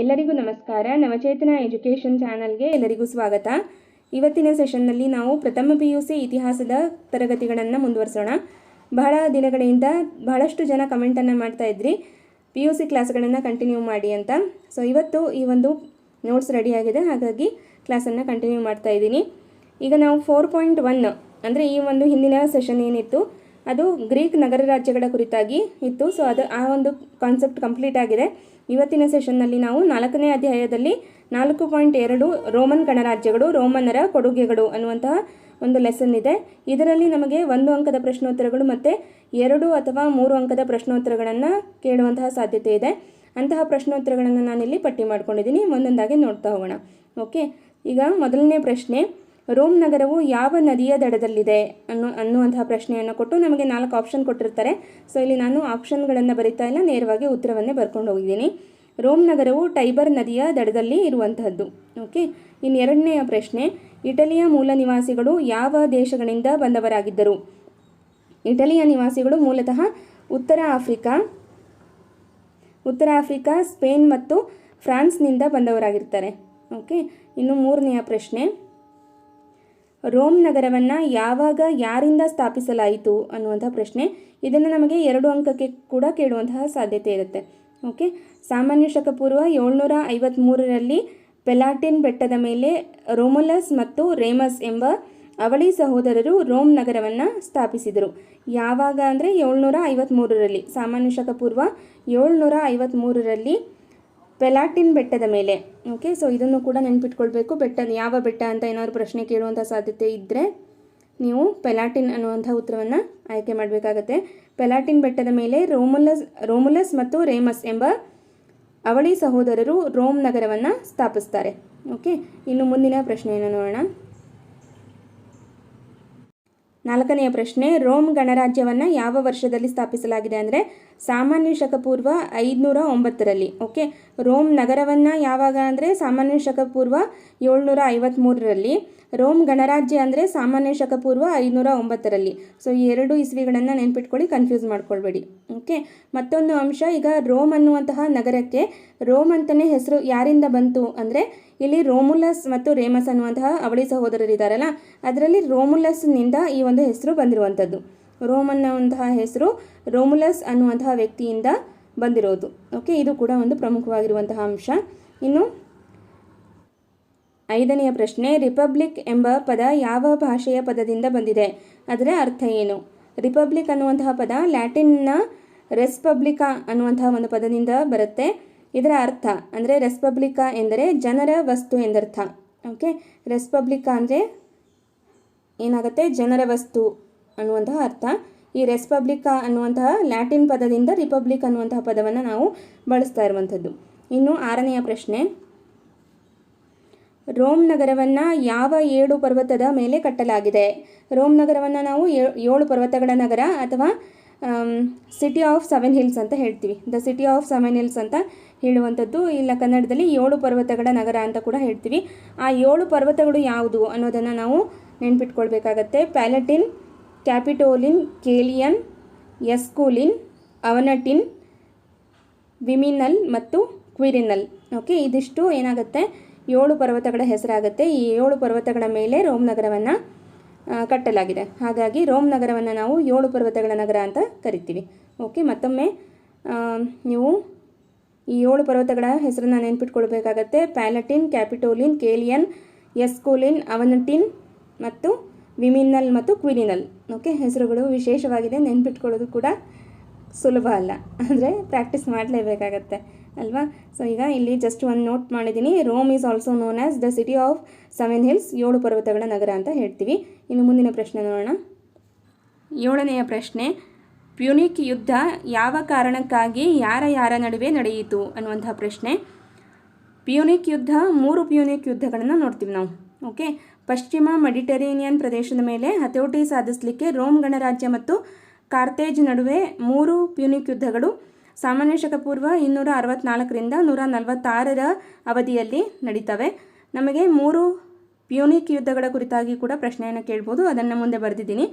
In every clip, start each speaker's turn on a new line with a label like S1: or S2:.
S1: ಎಲ್ಲರಿಗೂ ನಮಸ್ಕಾರ. ನವಚೇತನ ಎಜುಕೇಷನ್ ಚಾನಲ್ಗೆ ಎಲ್ಲರಿಗೂ ಸ್ವಾಗತ. ಇವತ್ತಿನ ಸೆಷನ್ನಲ್ಲಿ ನಾವು ಪ್ರಥಮ ಪಿ ಯು ಸಿ ಇತಿಹಾಸದ ತರಗತಿಗಳನ್ನು ಮುಂದುವರಿಸೋಣ. ಬಹಳ ದಿನಗಳಿಂದ ಬಹಳಷ್ಟು ಜನ ಕಮೆಂಟನ್ನು ಮಾಡ್ತಾ ಇದ್ರಿ. ಪಿ ಯು ಸಿ ಕ್ಲಾಸ್ಗಳನ್ನು ಕಂಟಿನ್ಯೂ ಮಾಡಿ ಅಂತ. ಸೊ ಇವತ್ತು ಈ ಒಂದು ನೋಟ್ಸ್ ರೆಡಿಯಾಗಿದೆ ಹಾಗಾಗಿ ಕ್ಲಾಸನ್ನು ಕಂಟಿನ್ಯೂ ಮಾಡ್ತಾ ಇದ್ದೀನಿ. ಈಗ ನಾವು ಫೋರ್ ಪಾಯಿಂಟ್ ಒನ್ ಅಂದರೆ ಈ ಒಂದು ಹಿಂದಿನ ಸೆಷನ್ ಏನಿತ್ತು, ಅದು ಗ್ರೀಕ್ ನಗರ ರಾಜ್ಯಗಳ ಕುರಿತಾಗಿ ಇತ್ತು. ಸೊ ಅದು ಆ ಒಂದು ಕಾನ್ಸೆಪ್ಟ್ ಕಂಪ್ಲೀಟ್ ಆಗಿದೆ. ಇವತ್ತಿನ ಸೆಷನ್ನಲ್ಲಿ ನಾವು ನಾಲ್ಕನೇ ಅಧ್ಯಾಯದಲ್ಲಿ ನಾಲ್ಕು ಪಾಯಿಂಟ್ ಎರಡು ರೋಮನ್ ಗಣರಾಜ್ಯಗಳು, ರೋಮನ್ನರ ಕೊಡುಗೆಗಳು ಅನ್ನುವಂತಹ ಒಂದು ಲೆಸನ್ ಇದೆ. ಇದರಲ್ಲಿ ನಮಗೆ ಒಂದು ಅಂಕದ ಪ್ರಶ್ನೋತ್ತರಗಳು ಮತ್ತು ಎರಡು ಅಥವಾ ಮೂರು ಅಂಕದ ಪ್ರಶ್ನೋತ್ತರಗಳನ್ನು ಕೇಳುವಂತಹ ಸಾಧ್ಯತೆ ಇದೆ. ಅಂತಹ ಪ್ರಶ್ನೋತ್ತರಗಳನ್ನು ನಾನಿಲ್ಲಿ ಪಟ್ಟಿ ಮಾಡ್ಕೊಂಡಿದ್ದೀನಿ. ಒಂದೊಂದಾಗಿ ನೋಡ್ತಾ ಹೋಗೋಣ. ಓಕೆ ಈಗ ಮೊದಲನೇ ಪ್ರಶ್ನೆ. ರೋಮ್ ನಗರವು ಯಾವ ನದಿಯ ದಡದಲ್ಲಿದೆ ಅನ್ನು, ಅನ್ನುವಂತಹ ಪ್ರಶ್ನೆಯನ್ನು ಕೊಟ್ಟು ನಮಗೆ ನಾಲ್ಕು ಆಪ್ಷನ್ ಕೊಟ್ಟಿರ್ತಾರೆ. ಸೊ ಇಲ್ಲಿ ನಾನು ಆಪ್ಷನ್ಗಳನ್ನು ಬರಿತಾ ಇಲ್ಲ, ನೇರವಾಗಿ ಉತ್ತರವನ್ನೇ ಬರ್ಕೊಂಡು ಹೋಗಿದ್ದೀನಿ. ರೋಮ್ ನಗರವು ಟೈಬರ್ ನದಿಯ ದಡದಲ್ಲಿ ಇರುವಂತಹದ್ದು. ಓಕೆ ಇನ್ನು ಎರಡನೆಯ ಪ್ರಶ್ನೆ, ಇಟಲಿಯ ಮೂಲ ನಿವಾಸಿಗಳು ಯಾವ ದೇಶಗಳಿಂದ ಬಂದವರಾಗಿದ್ದರು? ಇಟಲಿಯ ನಿವಾಸಿಗಳು ಮೂಲತಃ ಉತ್ತರ ಆಫ್ರಿಕಾ ಉತ್ತರ ಆಫ್ರಿಕಾ, ಸ್ಪೇನ್ ಮತ್ತು ಫ್ರಾನ್ಸ್ನಿಂದ ಬಂದವರಾಗಿರ್ತಾರೆ. ಓಕೆ ಇನ್ನು ಮೂರನೆಯ ಪ್ರಶ್ನೆ ರೋಮ್ ನಗರವನ್ನು ಯಾವಾಗ ಯಾರಿಂದ ಸ್ಥಾಪಿಸಲಾಯಿತು ಅನ್ನುವಂಥ ಪ್ರಶ್ನೆ. ಇದನ್ನು ನಮಗೆ ಎರಡು ಅಂಕಕ್ಕೆ ಕೂಡ ಕೇಳುವಂತಹ ಸಾಧ್ಯತೆ ಇರುತ್ತೆ. ಓಕೆ? ಸಾಮಾನ್ಯ ಶಕ ಪೂರ್ವ ಏಳ್ನೂರ ಐವತ್ತ್ಮೂರರಲ್ಲಿ ಪೆಲಾಟಿನ್ ಬೆಟ್ಟದ ಮೇಲೆ ರೋಮುಲಸ್ ಮತ್ತು ರೇಮಸ್ ಎಂಬ ಅವಳಿ ಸಹೋದರರು ರೋಮ್ ನಗರವನ್ನು ಸ್ಥಾಪಿಸಿದರು. ಯಾವಾಗ ಅಂದರೆ ಏಳ್ನೂರ ಐವತ್ತ್ಮೂರರಲ್ಲಿ ಸಾಮಾನ್ಯ ಶಕ ಪೂರ್ವ ಏಳ್ನೂರ ಐವತ್ತ್ಮೂರರಲ್ಲಿ ಪೆಲಾಟಿನ್ ಬೆಟ್ಟದ ಮೇಲೆ ಓಕೆ ಸೊ ಇದನ್ನು ಕೂಡ ನೆನ್ಪಿಟ್ಕೊಳ್ಬೇಕು. ಬೆಟ್ಟ ಯಾವ ಬೆಟ್ಟ ಅಂತ ಏನಾದರೂ ಪ್ರಶ್ನೆ ಕೇಳುವಂಥ ಸಾಧ್ಯತೆ ಇದ್ದರೆ ನೀವು ಪೆಲಾಟಿನ್ ಅನ್ನುವಂಥ ಉತ್ತರವನ್ನು ಆಯ್ಕೆ ಮಾಡಬೇಕಾಗತ್ತೆ. ಪೆಲಾಟಿನ್ ಬೆಟ್ಟದ ಮೇಲೆ ರೋಮುಲಸ್ ರೋಮುಲಸ್ ಮತ್ತು ರೇಮಸ್ ಎಂಬ ಅವಳಿ ಸಹೋದರರು ರೋಮ್ ನಗರವನ್ನು ಸ್ಥಾಪಿಸ್ತಾರೆ ಓಕೆ ಇನ್ನು ಮುಂದಿನ ಪ್ರಶ್ನೆಯನ್ನು ನೋಡೋಣ. ನಾಲ್ಕನೆಯ ಪ್ರಶ್ನೆ, ರೋಮ್ ಗಣರಾಜ್ಯವನ್ನು ಯಾವ ವರ್ಷದಲ್ಲಿ ಸ್ಥಾಪಿಸಲಾಗಿದೆ ಅಂದರೆ ಸಾಮಾನ್ಯ ಶಕ ಪೂರ್ವ ಐದುನೂರ ಒಂಬತ್ತರಲ್ಲಿ, ಓಕೆ? ರೋಮ್ ನಗರವನ್ನು ಯಾವಾಗ ಅಂದರೆ ಸಾಮಾನ್ಯ ಶಕ ಪೂರ್ವ ಏಳ್ನೂರ ಐವತ್ತ್ಮೂರರಲ್ಲಿ ರೋಮ್ ಗಣರಾಜ್ಯ ಅಂದರೆ ಸಾಮಾನ್ಯ ಶಕ ಪೂರ್ವ ಐದುನೂರ ಒಂಬತ್ತರಲ್ಲಿ. ಸೊ ಈ ಎರಡು ಇಸ್ವಿಗಳನ್ನು ನೆನ್ಪಿಟ್ಕೊಳ್ಳಿ ಕನ್ಫ್ಯೂಸ್ ಮಾಡ್ಕೊಳ್ಬೇಡಿ, ಓಕೆ? ಮತ್ತೊಂದು ಅಂಶ, ಈಗ ರೋಮ್ ಅನ್ನುವಂತಹ ನಗರಕ್ಕೆ, ರೋಮ್ ಅಂತಲೇ ಹೆಸರು ಯಾರಿಂದ ಬಂತು ಅಂದರೆ, ಇಲ್ಲಿ ರೋಮುಲಸ್ ಮತ್ತು ರೇಮಸ್ ಅನ್ನುವಂತಹ ಅವಳಿ ಸಹೋದರರಿದ್ದಾರಲ್ಲ ಅದರಲ್ಲಿ ರೋಮುಲಸ್ನಿಂದ ಈ ಒಂದು ಹೆಸರು ಬಂದಿರುವಂಥದ್ದು. ರೋಮ್ ಅನ್ನುವಂತಹ ಹೆಸರು ರೋಮುಲಸ್ ಅನ್ನುವಂತಹ ವ್ಯಕ್ತಿಯಿಂದ ಬಂದಿರೋದು. ಓಕೆ ಇದು ಕೂಡ ಒಂದು ಪ್ರಮುಖವಾಗಿರುವಂತಹ ಅಂಶ. ಇನ್ನು ಐದನೆಯ ಪ್ರಶ್ನೆ, ರಿಪಬ್ಲಿಕ್ ಎಂಬ ಪದ ಯಾವ ಭಾಷೆಯ ಪದದಿಂದ ಬಂದಿದೆ? ಅದರ ಅರ್ಥ ಏನು? ರಿಪಬ್ಲಿಕ್ ಅನ್ನುವಂತಹ ಪದ ಲ್ಯಾಟಿನ್ನ ರೆಸ್ಪಬ್ಲಿಕಾ ಅನ್ನುವಂತಹ ಒಂದು ಪದದಿಂದ ಬರುತ್ತೆ. ಇದರ ಅರ್ಥ ಅಂದರೆ ರೆಸ್ಪಬ್ಲಿಕಾ ಎಂದರೆ ಜನರ ವಸ್ತು ಎಂದರ್ಥ. ಓಕೆ ರೆಸ್ಪಬ್ಲಿಕಾ ಅಂದರೆ ಏನಾಗುತ್ತೆ? ಜನರ ವಸ್ತು. ಅನ್ನುವಂತಹ ಅರ್ಥ. ಈ ರೆಸ್ಪಬ್ಲಿಕಾ ಅನ್ನುವಂತಹ ಲ್ಯಾಟಿನ್ ಪದದಿಂದ ರಿಪಬ್ಲಿಕ್ ಅನ್ನುವಂತಹ ಪದವನ್ನು ನಾವು ಬಳಸ್ತಾ ಇರುವಂಥದ್ದು. ಇನ್ನು ಆರನೆಯ ಪ್ರಶ್ನೆ. ರೋಮ್ ನಗರವನ್ನು ಯಾವ ಏಳು ಪರ್ವತದ ಮೇಲೆ ಕಟ್ಟಲಾಗಿದೆ? ರೋಮ್ ನಗರವನ್ನು ನಾವು ಏಳು ಪರ್ವತಗಳ ನಗರ ಅಥವಾ ಸಿಟಿ ಆಫ್ ಸೆವೆನ್ ಹಿಲ್ಸ್ ಅಂತ ಹೇಳ್ತೀವಿ. The city of seven hills ಅಂತ ಹೇಳುವಂಥದ್ದು ಇಲ್ಲ, ಕನ್ನಡದಲ್ಲಿ ಏಳು ಪರ್ವತಗಳ ನಗರ ಅಂತ ಕೂಡ ಹೇಳ್ತೀವಿ. ಆ ಏಳು ಪರ್ವತಗಳು ಯಾವುದು ಅನ್ನೋದನ್ನು ನಾವು ನೆನ್ಪಿಟ್ಕೊಳ್ಬೇಕಾಗತ್ತೆ. ಪ್ಯಾಲಟಿನ್ ಕ್ಯಾಪಿಟೋಲಿನ್, ಕೇಲಿಯನ್, ಎಸ್ಕೂಲಿನ್, ಅವನಟಿನ್, ವಿಮಿನಲ್ ಮತ್ತು ಕ್ವಿರಿನಲ್. ಓಕೆ, ಇದಿಷ್ಟು ಏನಾಗುತ್ತೆ? ಏಳು ಪರ್ವತಗಳ ಹೆಸರಾಗುತ್ತೆ. ಈ ಏಳು ಪರ್ವತಗಳ ಮೇಲೆ ರೋಮ್ ನಗರವನ್ನು ಕಟ್ಟಲಾಗಿದೆ. ಹಾಗಾಗಿ ರೋಮ್ ನಗರವನ್ನು ನಾವು ಏಳು ಪರ್ವತಗಳ ನಗರ ಅಂತ ಕರಿತೀವಿ. ಓಕೆ, ಮತ್ತೊಮ್ಮೆ ನೀವು ಈ ಏಳು ಪರ್ವತಗಳ ಹೆಸರನ್ನು ನೆನ್ಪಿಟ್ಕೊಳ್ಬೇಕಾಗತ್ತೆ. ಪ್ಯಾಲಟಿನ್, ಕ್ಯಾಪಿಟೋಲಿನ್, ಕೇಲಿಯನ್, ಎಸ್ಕೋಲಿನ್, ಅವನಟಿನ್ ಮತ್ತು ವಿಮಿನಲ್ ಮತ್ತು ಕ್ವಿನಿನಲ್. ಓಕೆ ಹೆಸರುಗಳು ವಿಶೇಷವಾಗಿದೆ, ನೆನ್ಪಿಟ್ಕೊಳ್ಳೋದು ಕೂಡ ಸುಲಭ ಅಲ್ಲ. ಅಂದರೆ ಪ್ರಾಕ್ಟೀಸ್ ಮಾಡಲೇಬೇಕಾಗತ್ತೆ, ಅಲ್ವಾ? ಸೊ ಈಗ ಇಲ್ಲಿ ಜಸ್ಟ್ ಒಂದು ನೋಟ್ ಮಾಡಿದ್ದೀನಿ. Rome is also known as the city of seven hills ಏಳು ಪರ್ವತಗಳ ನಗರ ಅಂತ ಹೇಳ್ತೀವಿ. ಇನ್ನು ಮುಂದಿನ ಪ್ರಶ್ನೆ ನೋಡೋಣ. ಏಳನೆಯ ಪ್ರಶ್ನೆ, ಪ್ಯೂನಿಕ್ ಯುದ್ಧ ಯಾವ ಕಾರಣಕ್ಕಾಗಿ ಯಾರ ಯಾರ ನಡುವೆ ನಡೆಯಿತು ಅನ್ನುವಂತಹ ಪ್ರಶ್ನೆ. ಪ್ಯೂನಿಕ್ ಯುದ್ಧ, ಮೂರು ಪ್ಯೂನಿಕ್ ಯುದ್ಧಗಳನ್ನು ನೋಡ್ತೀವಿ ನಾವು. ಓಕೆ ಪಶ್ಚಿಮ ಮೆಡಿಟರೇನಿಯನ್ ಪ್ರದೇಶದ ಮೇಲೆ ಹತೋಟಿ ಸಾಧಿಸಲಿಕ್ಕೆ ರೋಮ್ ಗಣರಾಜ್ಯ ಮತ್ತು ಕಾರ್ತೇಜ್ ನಡುವೆ ಮೂರು ಪ್ಯೂನಿಕ್ ಯುದ್ಧಗಳು ಸಾಮಾನ್ಯ ಶಕ ಪೂರ್ವ ಇನ್ನೂರ ಅರವತ್ನಾಲ್ಕರಿಂದ ನೂರ ನಲವತ್ತಾರರ ಅವಧಿಯಲ್ಲಿ ನಡೀತವೆ. ನಮಗೆ ಮೂರು ಪ್ಯೂನಿಕ್ ಯುದ್ಧಗಳ ಕುರಿತಾಗಿ ಕೂಡ ಪ್ರಶ್ನೆಯನ್ನು ಕೇಳ್ಬೋದು, ಅದನ್ನು ಮುಂದೆ ಬರೆದಿದ್ದೀನಿ.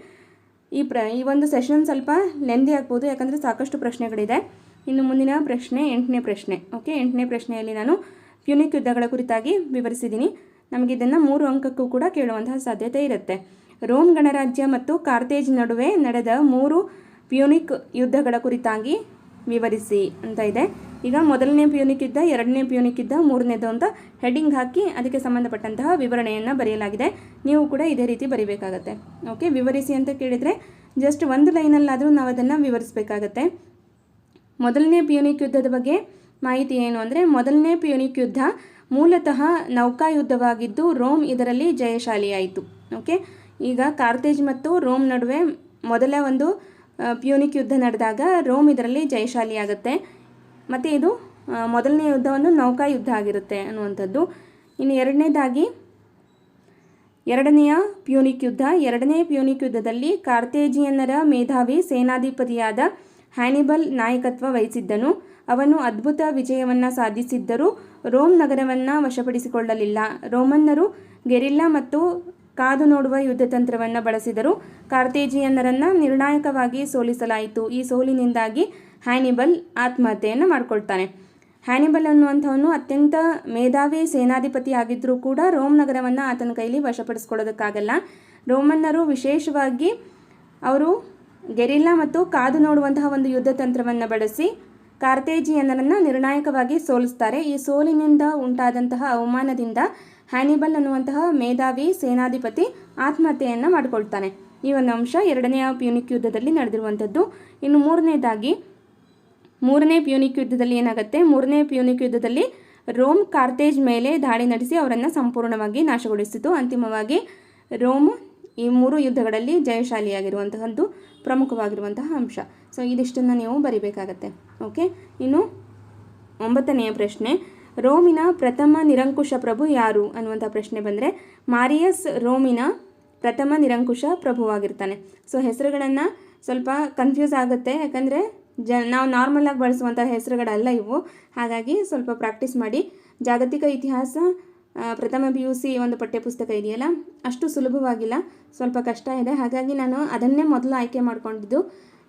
S1: ಈ ಪ್ರ, ಈ ಒಂದು ಸೆಷನ್ ಸ್ವಲ್ಪ ಲೆಂದಿ ಆಗ್ಬೋದು, ಯಾಕಂದರೆ ಸಾಕಷ್ಟು ಪ್ರಶ್ನೆಗಳಿದೆ. ಇನ್ನು ಮುಂದಿನ ಪ್ರಶ್ನೆ, ಎಂಟನೇ ಪ್ರಶ್ನೆ. ಓಕೆ, ಎಂಟನೇ ಪ್ರಶ್ನೆಯಲ್ಲಿ ನಾನು ಪ್ಯೂನಿಕ್ ಯುದ್ಧಗಳ ಕುರಿತಾಗಿ ವಿವರಿಸಿದ್ದೀನಿ. ನಮಗೆ ಇದನ್ನು ಮೂರು ಅಂಕಕ್ಕೂ ಕೂಡ ಕೇಳುವಂತಹ ಸಾಧ್ಯತೆ ಇರುತ್ತೆ. ರೋಮ್ ಗಣರಾಜ್ಯ ಮತ್ತು ಕಾರ್ತೇಜ್ ನಡುವೆ ನಡೆದ ಮೂರು ಪ್ಯೂನಿಕ್ ಯುದ್ಧಗಳ ಕುರಿತಾಗಿ ವಿವರಿಸಿ ಅಂತ ಇದೆ. ಈಗ ಮೊದಲನೇ ಪ್ಯೂನಿಕ್ ಯುದ್ಧ, ಎರಡನೇ ಪ್ಯೂನಿಕ್ ಯುದ್ಧ, ಮೂರನೇದು ಅಂತ ಹೆಡ್ಡಿಂಗ್ ಹಾಕಿ ಅದಕ್ಕೆ ಸಂಬಂಧಪಟ್ಟಂತಹ ವಿವರಣೆಯನ್ನು ಬರೆಯಲಾಗಿದೆ. ನೀವು ಕೂಡ ಇದೇ ರೀತಿ ಬರೀಬೇಕಾಗತ್ತೆ. ಓಕೆ, ವಿವರಿಸಿ ಅಂತ ಕೇಳಿದರೆ ಜಸ್ಟ್ ಒಂದು ಲೈನಲ್ಲಾದರೂ ನಾವು ಅದನ್ನು ವಿವರಿಸಬೇಕಾಗತ್ತೆ. ಮೊದಲನೇ ಪ್ಯೂನಿಕ್ ಯುದ್ಧದ ಬಗ್ಗೆ ಮಾಹಿತಿ ಏನು ಅಂದರೆ, ಮೊದಲನೇ ಪ್ಯೂನಿಕ್ ಯುದ್ಧ ಮೂಲತಃ ನೌಕಾಯುದ್ಧವಾಗಿದ್ದು ರೋಮ್ ಇದರಲ್ಲಿ ಜಯಶಾಲಿಯಾಯಿತು. ಓಕೆ? ಈಗ ಕಾರ್ತೇಜ್ ಮತ್ತು ರೋಮ್ ನಡುವೆ ಮೊದಲ ಒಂದು ಪ್ಯೂನಿಕ್ ಯುದ್ಧ ನಡೆದಾಗ ರೋಮ್ ಇದರಲ್ಲಿ ಜಯಶಾಲಿಯಾಗುತ್ತೆ. ಮತ್ತು ಇದು ಮೊದಲನೇ ಯುದ್ಧವನ್ನು ನೌಕಾ ಯುದ್ಧ ಆಗಿರುತ್ತೆ ಅನ್ನುವಂಥದ್ದು. ಇನ್ನು ಎರಡನೇದಾಗಿ, ಎರಡನೆಯ ಪ್ಯೂನಿಕ್ ಯುದ್ಧ. ಎರಡನೇ ಪ್ಯೂನಿಕ್ ಯುದ್ಧದಲ್ಲಿ ಕಾರ್ತೇಜಿಯನ್ನರ ಮೇಧಾವಿ ಸೇನಾಧಿಪತಿಯಾದ ಹ್ಯಾನಿಬಲ್ ನಾಯಕತ್ವ ವಹಿಸಿದ್ದನು. ಅವನು ಅದ್ಭುತ ವಿಜಯವನ್ನು ಸಾಧಿಸಿದ್ದರೂ ರೋಮ್ ನಗರವನ್ನು ವಶಪಡಿಸಿಕೊಳ್ಳಲಿಲ್ಲ. ರೋಮನ್ನರು ಗೆರಿಲ್ಲಾ ಮತ್ತು ಕಾದು ನೋಡುವ ಯುದ್ಧತಂತ್ರವನ್ನು ಬಳಸಿದರು. ಕಾರ್ತೇಜಿಯನ್ನರನ್ನು ನಿರ್ಣಾಯಕವಾಗಿ ಸೋಲಿಸಲಾಯಿತು. ಈ ಸೋಲಿನಿಂದಾಗಿ ಹ್ಯಾನಿಬಲ್ ಆತ್ಮಹತ್ಯೆಯನ್ನು ಮಾಡಿಕೊಳ್ತಾನೆ. ಹ್ಯಾನಿಬಲ್ ಅನ್ನುವಂಥವನು ಅತ್ಯಂತ ಮೇಧಾವಿ ಸೇನಾಧಿಪತಿ ಆಗಿದ್ದರೂ ಕೂಡ ರೋಮ್ ನಗರವನ್ನು ಆತನ ಕೈಲಿ ವಶಪಡಿಸ್ಕೊಳ್ಳೋದಕ್ಕಾಗಲ್ಲ. ರೋಮನ್ನರು ವಿಶೇಷವಾಗಿ ಅವರು ಗೆರಿಲ್ಲಾ ಮತ್ತು ಕಾದು ನೋಡುವಂತಹ ಒಂದು ಯುದ್ಧ ತಂತ್ರವನ್ನು ಬಳಸಿ ಕಾರ್ತೇಜಿಯನ್ನರನ್ನು ನಿರ್ಣಾಯಕವಾಗಿ ಸೋಲಿಸ್ತಾರೆ. ಈ ಸೋಲಿನಿಂದ ಉಂಟಾದಂತಹ ಅವಮಾನದಿಂದ ಹ್ಯಾನಿಬಲ್ ಅನ್ನುವಂತಹ ಮೇಧಾವಿ, ಸೇನಾಧಿಪತಿ ಆತ್ಮಹತ್ಯೆಯನ್ನು ಮಾಡಿಕೊಳ್ತಾನೆ. ಈ ಒಂದು ಅಂಶ ಎರಡನೆಯ ಪ್ಯೂನಿಕ್ ಯುದ್ಧದಲ್ಲಿ ನಡೆದಿರುವಂಥದ್ದು. ಇನ್ನು ಮೂರನೇದಾಗಿ, ಮೂರನೇ ಪ್ಯೂನಿಕ್ ಯುದ್ಧದಲ್ಲಿ ಏನಾಗುತ್ತೆ? ಮೂರನೇ ಪ್ಯೂನಿಕ್ ಯುದ್ಧದಲ್ಲಿ ರೋಮ್ ಕಾರ್ತೇಜ್ ಮೇಲೆ ದಾಳಿ ನಡೆಸಿ ಅವರನ್ನು ಸಂಪೂರ್ಣವಾಗಿ ನಾಶಗೊಳಿಸಿತು. ಅಂತಿಮವಾಗಿ ರೋಮ್ ಈ ಮೂರು ಯುದ್ಧಗಳಲ್ಲಿ ಜಯಶಾಲಿಯಾಗಿರುವಂತಹದ್ದು. ಪ್ರಮುಖವಾಗಿರುವಂತಹ ಅಂಶ. ಸೊ ಇದಿಷ್ಟನ್ನು ನೀವು ಬರಿಬೇಕಾಗತ್ತೆ. ಓಕೆ ಇನ್ನು ಒಂಬತ್ತನೆಯ ಪ್ರಶ್ನೆ, ರೋಮಿನ ಪ್ರಥಮ ನಿರಂಕುಶ ಪ್ರಭು ಯಾರು ಅನ್ನುವಂಥ ಪ್ರಶ್ನೆ ಬಂದರೆ, ಮಾರಿಯಸ್ ರೋಮಿನ ಪ್ರಥಮ ನಿರಂಕುಶ ಪ್ರಭುವಾಗಿರ್ತಾನೆ. ಸೊ ಹೆಸರುಗಳನ್ನು ಸ್ವಲ್ಪ ಕನ್ಫ್ಯೂಸ್ ಆಗುತ್ತೆ. ಯಾಕಂದರೆ, ಜ, ನಾವು ನಾರ್ಮಲಾಗಿ ಬಳಸುವಂಥ ಹೆಸರುಗಳಲ್ಲ ಇವು. ಹಾಗಾಗಿ ಸ್ವಲ್ಪ ಪ್ರಾಕ್ಟೀಸ್ ಮಾಡಿ. ಜಾಗತಿಕ ಇತಿಹಾಸ ಪ್ರಥಮ ಪಿ ಯು ಸಿ ಒಂದು ಪಠ್ಯಪುಸ್ತಕ ಇದೆಯಲ್ಲ? ಅಷ್ಟು ಸುಲಭವಾಗಿಲ್ಲ, ಸ್ವಲ್ಪ ಕಷ್ಟ ಇದೆ. ಹಾಗಾಗಿ ನಾನು ಅದನ್ನೇ ಮೊದಲು ಆಯ್ಕೆ ಮಾಡಿಕೊಂಡಿದ್ದು.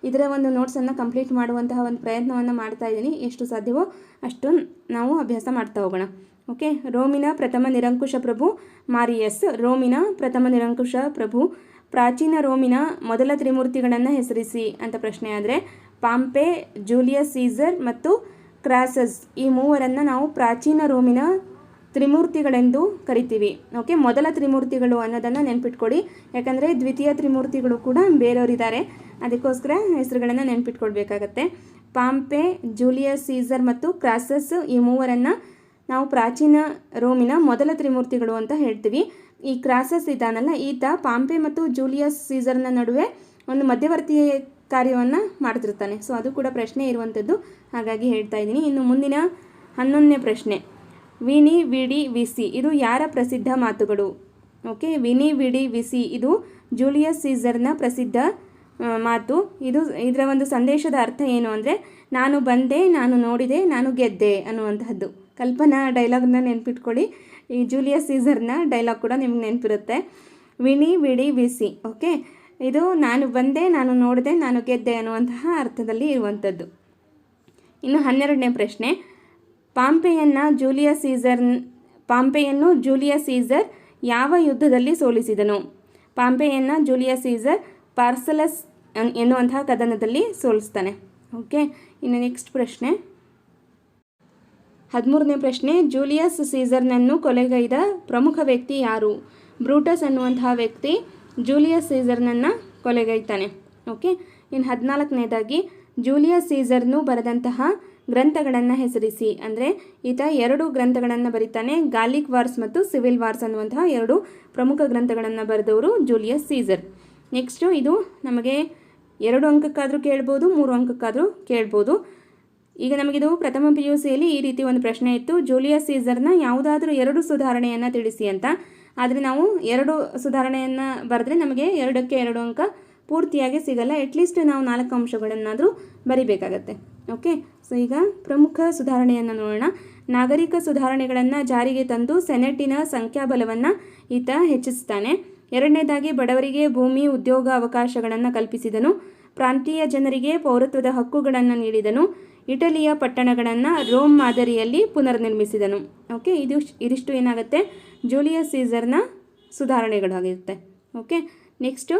S1: ಇದರ ಒಂದು ನೋಟ್ಸನ್ನು ಕಂಪ್ಲೀಟ್ ಮಾಡುವಂತಹ ಒಂದು ಪ್ರಯತ್ನವನ್ನು ಮಾಡ್ತಾ ಇದ್ದೀನಿ. ಎಷ್ಟು ಸಾಧ್ಯವೋ ಅಷ್ಟು ನಾವು ಅಭ್ಯಾಸ ಮಾಡ್ತಾ ಹೋಗೋಣ. ಓಕೆ ರೋಮಿನ ಪ್ರಥಮ ನಿರಂಕುಶ ಪ್ರಭು ಮಾರಿಯಸ್. ರೋಮಿನ ಪ್ರಥಮ ನಿರಂಕುಶ ಪ್ರಭು ಪ್ರಾಚೀನ ರೋಮಿನ ಮೊದಲ ತ್ರಿಮೂರ್ತಿಗಳನ್ನು ಹೆಸರಿಸಿ ಅಂತ ಪ್ರಶ್ನೆ ಆದರೆ, ಪಾಂಪೆ, ಜೂಲಿಯಸ್ ಸೀಸರ್ ಮತ್ತು ಕ್ರಾಸಸ್ ಈ ಮೂವರನ್ನು ನಾವು ಪ್ರಾಚೀನ ರೋಮಿನ ತ್ರಿಮೂರ್ತಿಗಳೆಂದು ಕರಿತೀವಿ. ಓಕೆ ಮೊದಲ ತ್ರಿಮೂರ್ತಿಗಳು ಅನ್ನೋದನ್ನು ನೆನ್ಪಿಟ್ಕೊಳ್ಳಿ ಯಾಕಂದರೆ ದ್ವಿತೀಯ ತ್ರಿಮೂರ್ತಿಗಳು ಕೂಡ ಬೇರೆಯವರಿದ್ದಾರೆ. ಅದಕ್ಕೋಸ್ಕರ ಹೆಸರುಗಳನ್ನು ನೆನ್ಪಿಟ್ಕೊಳ್ಬೇಕಾಗತ್ತೆ ಪಾಂಪೆ, ಜೂಲಿಯಸ್, ಸೀಸರ್ ಮತ್ತು ಕ್ರಾಸಸ್ ಈ ಮೂವರನ್ನು ನಾವು ಪ್ರಾಚೀನ ರೋಮಿನ ಮೊದಲ ತ್ರಿಮೂರ್ತಿಗಳು ಅಂತ ಹೇಳ್ತೀವಿ. ಈ ಕ್ರಾಸಸ್ ಇದಾನಲ್ಲ, ಈತ ಪಾಂಪೆ ಮತ್ತು ಜೂಲಿಯಸ್, ಸೀಸರ್ನ ನಡುವೆ ಒಂದು ಮಧ್ಯವರ್ತಿ ಕಾರ್ಯವನ್ನು ಮಾಡ್ತಿರ್ತಾನೆ. ಸೊ ಅದು ಕೂಡ ಪ್ರಶ್ನೆ ಇರುವಂಥದ್ದು ಹಾಗಾಗಿ ಹೇಳ್ತಾ ಇದ್ದೀನಿ. ಇನ್ನು ಮುಂದಿನ ಹನ್ನೊಂದನೇ ಪ್ರಶ್ನೆ. Veni, vidi, vici. ಇದು ಯಾರ ಪ್ರಸಿದ್ಧ ಮಾತುಗಳು? Okay, veni, vidi, vici. ಇದು ಜೂಲಿಯಸ್ ಸೀಸರ್ನ ಪ್ರಸಿದ್ಧ ಮಾತು. ಇದು ಇದರ ಒಂದು ಸಂದೇಶದ ಅರ್ಥ ಏನು ಅಂದರೆ, ನಾನು ಬಂದೆ, ನಾನು ನೋಡಿದೆ, ನಾನು ಗೆದ್ದೆ ಅನ್ನುವಂತಹದ್ದು. ಕಲ್ಪನಾ ಡೈಲಾಗ್ನ ನೆನ್ಪಿಟ್ಕೊಳ್ಳಿ. ಈ ಜೂಲಿಯಸ್ ಸೀಸರ್ನ ಡೈಲಾಗ್ ಕೂಡ ನಿಮ್ಗೆ ನೆನಪಿರುತ್ತೆ. Veni, vidi, vici. ಓಕೆ, ಇದು ನಾನು ಬಂದೆ, ನಾನು ನೋಡಿದೆ, ನಾನು ಗೆದ್ದೆ ಅನ್ನುವಂತಹ ಅರ್ಥದಲ್ಲಿ ಇರುವಂಥದ್ದು ಇನ್ನು ಹನ್ನೆರಡನೇ ಪ್ರಶ್ನೆ. ಪಾಂಪೆಯನ್ನು ಜೂಲಿಯಸ್ ಸೀಸರ್ ಪಾಂಪೆಯನ್ನು ಜೂಲಿಯಸ್ ಸೀಸರ್ ಯಾವ ಯುದ್ಧದಲ್ಲಿ ಸೋಲಿಸಿದನು? ಪಾಂಪೆಯನ್ನು ಜೂಲಿಯಸ್ ಸೀಸರ್ ಪಾರ್ಸಲಸ್ ಎನ್ನುವಂತಹ ಕದನದಲ್ಲಿ ಸೋಲಿಸ್ತಾನೆ. ಓಕೆ, ಇನ್ನು ನೆಕ್ಸ್ಟ್ ಪ್ರಶ್ನೆ. ಹದಿಮೂರನೇ ಪ್ರಶ್ನೆ, ಜೂಲಿಯಸ್ ಸೀಸರ್ನನ್ನು ಕೊಲೆಗೈದ ಪ್ರಮುಖ ವ್ಯಕ್ತಿ ಯಾರು? ಬ್ರೂಟಸ್ ಅನ್ನುವಂತಹ ವ್ಯಕ್ತಿ ಜೂಲಿಯಸ್ ಸೀಸರ್ನನ್ನು ಕೊಲೆಗೈತಾನೆ. ಓಕೆ, ಇನ್ನು ಹದಿನಾಲ್ಕನೇದಾಗಿ, ಜೂಲಿಯಸ್ ಸೀಸರ್ನು ಬರೆದಂತಹ ಗ್ರಂಥಗಳನ್ನು ಹೆಸರಿಸಿ. ಅಂದರೆ ಈತ ಎರಡು ಗ್ರಂಥಗಳನ್ನು ಬರೀತಾನೆ ಗಾಲಿಕ್ ವಾರ್ಸ್ ಮತ್ತು ಸಿವಿಲ್ ವಾರ್ಸ್ ಅನ್ನುವಂತಹ ಎರಡು ಪ್ರಮುಖ ಗ್ರಂಥಗಳನ್ನು ಬರೆದವರು ಜೂಲಿಯಸ್ ಸೀಸರ್. ನೆಕ್ಸ್ಟು ಇದು ನಮಗೆ ಎರಡು ಅಂಕಕ್ಕಾದರೂ ಕೇಳ್ಬೋದು, ಮೂರು ಅಂಕಕ್ಕಾದರೂ ಕೇಳ್ಬೋದು. ಈಗ ನಮಗಿದು ಪ್ರಥಮ ಪಿ ಯು ಸಿಯಲ್ಲಿ ಈ ರೀತಿ ಒಂದು ಪ್ರಶ್ನೆ ಇತ್ತು. ಜೂಲಿಯಸ್ ಸೀಸರ್ನ ಯಾವುದಾದ್ರೂ ಎರಡು ಸುಧಾರಣೆಯನ್ನು ತಿಳಿಸಿ ಅಂತ. ಆದರೆ ನಾವು ಎರಡು ಸುಧಾರಣೆಯನ್ನು ಬರೆದ್ರೆ ನಮಗೆ ಎರಡಕ್ಕೆ ಎರಡು ಅಂಕ ಪೂರ್ತಿಯಾಗಿ ಸಿಗಲ್ಲ. ಅಟ್ಲೀಸ್ಟ್ ನಾವು ನಾಲ್ಕು ಅಂಶಗಳನ್ನಾದರೂ ಬರಿಬೇಕಾಗತ್ತೆ. ಓಕೆ ಸೊ ಈಗ ಪ್ರಮುಖ ಸುಧಾರಣೆಯನ್ನು ನೋಡೋಣ. ನಾಗರಿಕ ಸುಧಾರಣೆಗಳನ್ನು ಜಾರಿಗೆ ತಂದು ಸೆನೆಟಿನ ಸಂಖ್ಯಾಬಲವನ್ನು ಈತ ಹೆಚ್ಚಿಸ್ತಾನೆ. ಎರಡನೇದಾಗಿ ಬಡವರಿಗೆ ಭೂಮಿ, ಉದ್ಯೋಗ ಅವಕಾಶಗಳನ್ನು ಕಲ್ಪಿಸಿದನು. ಪ್ರಾಂತೀಯ ಜನರಿಗೆ ಪೌರತ್ವದ ಹಕ್ಕುಗಳನ್ನು ನೀಡಿದನು. ಇಟಲಿಯ ಪಟ್ಟಣಗಳನ್ನು ರೋಮ್ ಮಾದರಿಯಲ್ಲಿ ಪುನರ್ನಿರ್ಮಿಸಿದನು. ಓಕೆ, ಇದು ಇದಿಷ್ಟು ಏನಾಗುತ್ತೆ? ಜೂಲಿಯಸ್ ಸೀಸರ್ನ ಸುಧಾರಣೆಗಳಾಗಿರುತ್ತೆ. ಓಕೆ, ನೆಕ್ಸ್ಟು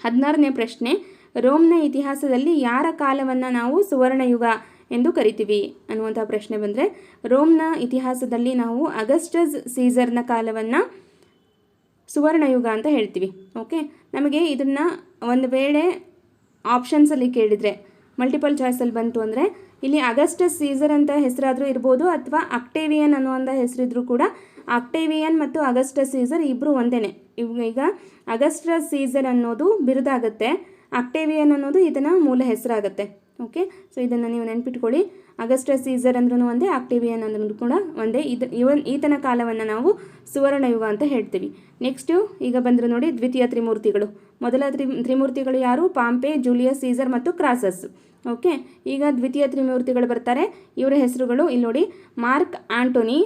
S1: ಹದಿನಾರನೇ ಪ್ರಶ್ನೆ. ರೋಮ್ನ ಇತಿಹಾಸದಲ್ಲಿ ಯಾರ ಕಾಲವನ್ನು ನಾವು ಸುವರ್ಣಯುಗ ಎಂದು ಕರಿತೀವಿ ಅನ್ನುವಂಥ ಪ್ರಶ್ನೆ ಬಂದರೆ ರೋಮ್ನ ಇತಿಹಾಸದಲ್ಲಿ ನಾವು ಅಗಸ್ಟಸ್ ಸೀಸರ್ನ ಕಾಲವನ್ನು ಸುವರ್ಣಯುಗ ಅಂತ ಹೇಳ್ತೀವಿ, ಓಕೆ? ನಮಗೆ ಇದನ್ನು ಒಂದು ವೇಳೆ ಆಪ್ಷನ್ಸಲ್ಲಿ ಕೇಳಿದರೆ, ಮಲ್ಟಿಪಲ್ ಚಾಯ್ಸಲ್ಲಿ ಬಂತು ಅಂದರೆ ಇಲ್ಲಿ ಅಗಸ್ಟಸ್ ಸೀಸರ್ ಅಂತ ಹೆಸರಾದರೂ ಇರ್ಬೋದು ಅಥವಾ ಅಕ್ಟೇವಿಯನ್ ಅನ್ನುವಂಥ ಹೆಸರಿದ್ರೂ ಕೂಡ ಅಕ್ಟೇವಿಯನ್ ಮತ್ತು ಅಗಸ್ಟಸ್ ಸೀಸರ್ ಇಬ್ಬರು ಒಂದೇ ಈಗ ಅಗಸ್ಟಸ್ ಸೀಸರ್ ಅನ್ನೋದು ಬಿರುದಾಗುತ್ತೆ. ಅಕ್ಟೇವಿಯನ್ ಅನ್ನೋದು ಇದನ್ನ ಮೂಲ ಹೆಸರಾಗತ್ತೆ. ಓಕೆ ಸೊ ಇದನ್ನು ನೀವು ನೆನ್ಪಿಟ್ಕೊಳ್ಳಿ. ಅಗಸ್ಟಸ್ ಸೀಸರ್ ಅಂದ್ರೂ ಒಂದೇ ಆಕ್ಟೇವಿಯನ್ ಅಂದ್ರೂ ಕೂಡ ಒಂದೇ. ಇದು ಇವನ್ ಈತನ ಕಾಲವನ್ನು ನಾವು ಸುವರ್ಣಯುಗ ಅಂತ ಹೇಳ್ತೀವಿ. ನೆಕ್ಸ್ಟು ಈಗ ಬಂದರು ನೋಡಿ ದ್ವಿತೀಯ ತ್ರಿಮೂರ್ತಿಗಳು. ಮೊದಲ ತ್ರಿ ತ್ರಿಮೂರ್ತಿಗಳು ಯಾರು? ಪಾಂಪೆ, ಜೂಲಿಯಸ್, ಸೀಸರ್ ಮತ್ತು ಕ್ರಾಸಸ್. ಓಕೆ ಈಗ ದ್ವಿತೀಯ ತ್ರಿಮೂರ್ತಿಗಳು ಬರ್ತಾರೆ. ಇವರ ಹೆಸರುಗಳು ಇಲ್ಲಿ ನೋಡಿ, ಮಾರ್ಕ್ ಆಂಟೋನಿ,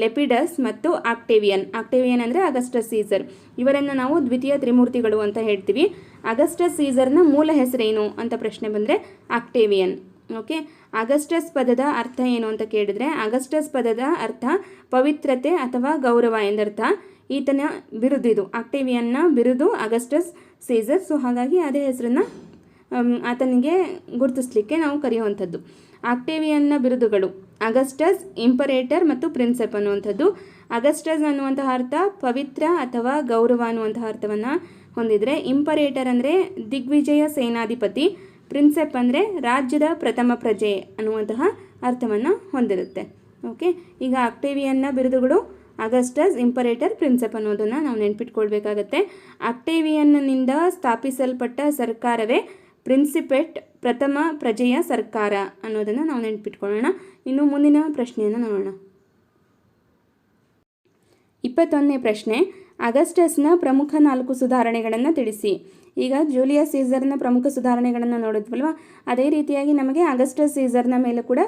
S1: ಲೆಪಿಡಸ್ ಮತ್ತು ಆಕ್ಟೇವಿಯನ್. ಆಕ್ಟೇವಿಯನ್ ಅಂದರೆ ಅಗಸ್ಟಸ್ ಸೀಸರ್ ಇವರನ್ನು ನಾವು ದ್ವಿತೀಯ ತ್ರಿಮೂರ್ತಿಗಳು ಅಂತ ಹೇಳ್ತೀವಿ. ಅಗಸ್ಟಸ್ ಸೀಸರ್ನ ಮೂಲ ಹೆಸರೇನು ಅಂತ ಪ್ರಶ್ನೆ ಬಂದರೆ ಆಕ್ಟೇವಿಯನ್, ಓಕೆ? ಅಗಸ್ಟಸ್ ಪದದ ಅರ್ಥ ಏನು ಅಂತ ಕೇಳಿದರೆ ಅಗಸ್ಟಸ್ ಪದದ ಅರ್ಥ ಪವಿತ್ರತೆ ಅಥವಾ ಗೌರವ ಎಂದರ್ಥ. ಈತನ ಬಿರುದು ಇದು, ಆಕ್ಟೇವಿಯನ್ನ ಬಿರುದು ಅಗಸ್ಟಸ್ ಸೀಸರ್. ಸೊ ಹಾಗಾಗಿ ಅದೇ ಹೆಸರನ್ನು ಆತನಿಗೆ ಗುರುತಿಸ್ಲಿಕ್ಕೆ ನಾವು ಕರೆಯುವಂಥದ್ದು. ಆಕ್ಟೇವಿಯನ್ನ ಬಿರುದುಗಳು, ಅಗಸ್ಟಸ್ ಇಂಪರೇಟರ್ ಮತ್ತು ಪ್ರಿನ್ಸೆಪ್ ಅನ್ನುವಂಥದ್ದು. ಅಗಸ್ಟಸ್ ಅನ್ನುವಂತಹ ಅರ್ಥ ಪವಿತ್ರ ಅಥವಾ ಗೌರವ ಅನ್ನುವಂತಹ ಅರ್ಥವನ್ನು ಹೊಂದಿದರೆ ಇಂಪರೇಟರ್ ಅಂದರೆ ದಿಗ್ವಿಜಯ ಸೇನಾಧಿಪತಿ, ಪ್ರಿನ್ಸೆಪ್ ಅಂದರೆ ರಾಜ್ಯದ ಪ್ರಥಮ ಪ್ರಜೆ ಅನ್ನುವಂತಹ ಅರ್ಥವನ್ನು ಹೊಂದಿರುತ್ತೆ. ಓಕೆ, ಈಗ ಅಕ್ಟೇವಿಯನ್ನ ಬಿರುದುಗಳು ಅಗಸ್ಟಸ್ ಇಂಪರೇಟರ್, ಪ್ರಿನ್ಸೆಪ್ ಅನ್ನೋದನ್ನು ನಾವು ನೆನ್ಪಿಟ್ಕೊಳ್ಬೇಕಾಗತ್ತೆ. ಅಕ್ಟೇವಿಯನ್ನಿಂದ ಸ್ಥಾಪಿಸಲ್ಪಟ್ಟ ಸರ್ಕಾರವೇ ಪ್ರಿನ್ಸಿಪೆಟ್, ಪ್ರಥಮ ಪ್ರಜೆಯ ಸರ್ಕಾರ ಅನ್ನೋದನ್ನು ನಾವು ನೆನ್ಪಿಟ್ಕೊಳ್ಳೋಣ. ಇನ್ನು ಮುಂದಿನ ಪ್ರಶ್ನೆಯನ್ನು ನೋಡೋಣ. ಇಪ್ಪತ್ತೊಂದನೇ ಪ್ರಶ್ನೆ ಅಗಸ್ಟಸ್ನ ಪ್ರಮುಖ ನಾಲ್ಕು ಸುಧಾರಣೆಗಳನ್ನು ತಿಳಿಸಿ. ಈಗ ಜೂಲಿಯಸ್ ಸೀಸರ್ನ ಪ್ರಮುಖ ಸುಧಾರಣೆಗಳನ್ನು ನೋಡಿದ್ವಲ್ವ? ಅದೇ ರೀತಿಯಾಗಿ ನಮಗೆ ಅಗಸ್ಟಸ್ ಸೀಸರ್ನ ಮೇಲೆ ಕೂಡ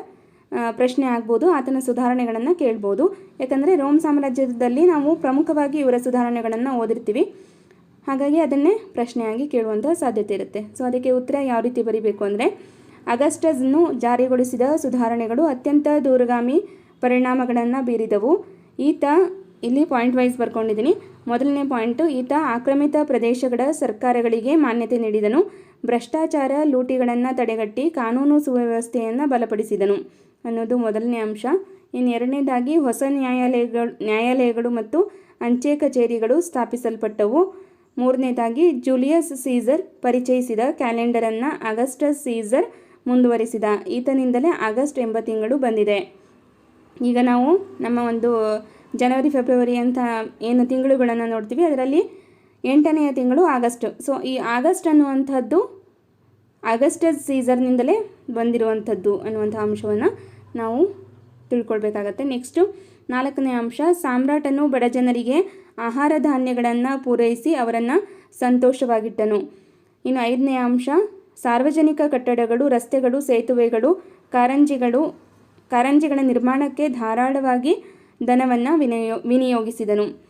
S1: ಪ್ರಶ್ನೆ ಆಗ್ಬೋದು, ಆತನ ಸುಧಾರಣೆಗಳನ್ನು ಕೇಳ್ಬೋದು. ಯಾಕಂದರೆ ರೋಮ್ ಸಾಮ್ರಾಜ್ಯದಲ್ಲಿ ನಾವು ಪ್ರಮುಖವಾಗಿ ಇವರ ಸುಧಾರಣೆಗಳನ್ನು ಓದಿರ್ತೀವಿ. ಹಾಗಾಗಿ ಅದನ್ನೇ ಪ್ರಶ್ನೆಯಾಗಿ ಕೇಳುವಂಥ ಸಾಧ್ಯತೆ ಇರುತ್ತೆ. ಸೊ ಅದಕ್ಕೆ ಉತ್ತರ ಯಾವ ರೀತಿ ಬರೀಬೇಕು ಅಂದರೆ ಅಗಸ್ಟಸ್ನು ಜಾರಿಗೊಳಿಸಿದ ಸುಧಾರಣೆಗಳು ಅತ್ಯಂತ ದೂರಗಾಮಿ ಪರಿಣಾಮಗಳನ್ನು ಬೀರಿದವು. ಈತ ಇಲ್ಲಿ ಪಾಯಿಂಟ್ ವೈಸ್ ಬರ್ಕೊಂಡಿದ್ದೀನಿ ಮೊದಲನೇ ಪಾಯಿಂಟು ಈತ ಆಕ್ರಮಿತ ಪ್ರದೇಶಗಳ ಸರ್ಕಾರಗಳಿಗೆ ಮಾನ್ಯತೆ ನೀಡಿದನು. ಭ್ರಷ್ಟಾಚಾರ ಲೂಟಿಗಳನ್ನು ತಡೆಗಟ್ಟಿ ಕಾನೂನು ಸುವ್ಯವಸ್ಥೆಯನ್ನು ಬಲಪಡಿಸಿದನು ಅನ್ನೋದು ಮೊದಲನೇ ಅಂಶ. ಇನ್ನು ಎರಡನೇದಾಗಿ ಹೊಸ ನ್ಯಾಯಾಲಯಗಳು ನ್ಯಾಯಾಲಯಗಳು ಮತ್ತು ಅಂಚೆ ಕಚೇರಿಗಳು ಸ್ಥಾಪಿಸಲ್ಪಟ್ಟವು. ಮೂರನೇದಾಗಿ ಜೂಲಿಯಸ್ ಸೀಸರ್ ಪರಿಚಯಿಸಿದ ಕ್ಯಾಲೆಂಡರನ್ನು ಅಗಸ್ಟಸ್ ಸೀಸರ್ ಮುಂದುವರಿಸಿದ. ಈತನಿಂದಲೇ ಆಗಸ್ಟ್ ಎಂಬ ತಿಂಗಳು ಬಂದಿದೆ. ಈಗ ನಾವು ನಮ್ಮ ಒಂದು ಜನವರಿ, ಫೆಬ್ರವರಿ ಅಂತ ಏನು ತಿಂಗಳುಗಳನ್ನು ನೋಡ್ತೀವಿ. ಅದರಲ್ಲಿ ಎಂಟನೆಯ ತಿಂಗಳು ಆಗಸ್ಟ್. ಸೊ ಈ ಆಗಸ್ಟ್ ಅನ್ನುವಂಥದ್ದು ಆಗಸ್ಟಸ್ ಸೀಸರ್ನಿಂದಲೇ ಬಂದಿರುವಂಥದ್ದು ಅನ್ನುವಂಥ ಅಂಶವನ್ನು ನಾವು ತಿಳ್ಕೊಳ್ಬೇಕಾಗತ್ತೆ. ನೆಕ್ಸ್ಟು ನಾಲ್ಕನೇ ಅಂಶ, ಸಾಮ್ರಾಟನು ಬಡ ಜನರಿಗೆ ಆಹಾರ ಧಾನ್ಯಗಳನ್ನು ಪೂರೈಸಿ ಅವರನ್ನು ಸಂತೋಷವಾಗಿಟ್ಟನು. ಇನ್ನು ಐದನೇ ಅಂಶ, ಸಾರ್ವಜನಿಕ ಕಟ್ಟಡಗಳು, ರಸ್ತೆಗಳು, ಸೇತುವೆಗಳು, ಕಾರಂಜಿಗಳು, ಕಾರಂಜಿಗಳ ನಿರ್ಮಾಣಕ್ಕೆ ಧಾರಾಳವಾಗಿ ಧನವನ್ನು ವಿನಿಯೋ, ವಿನಿಯೋಗಿಸಿದನು.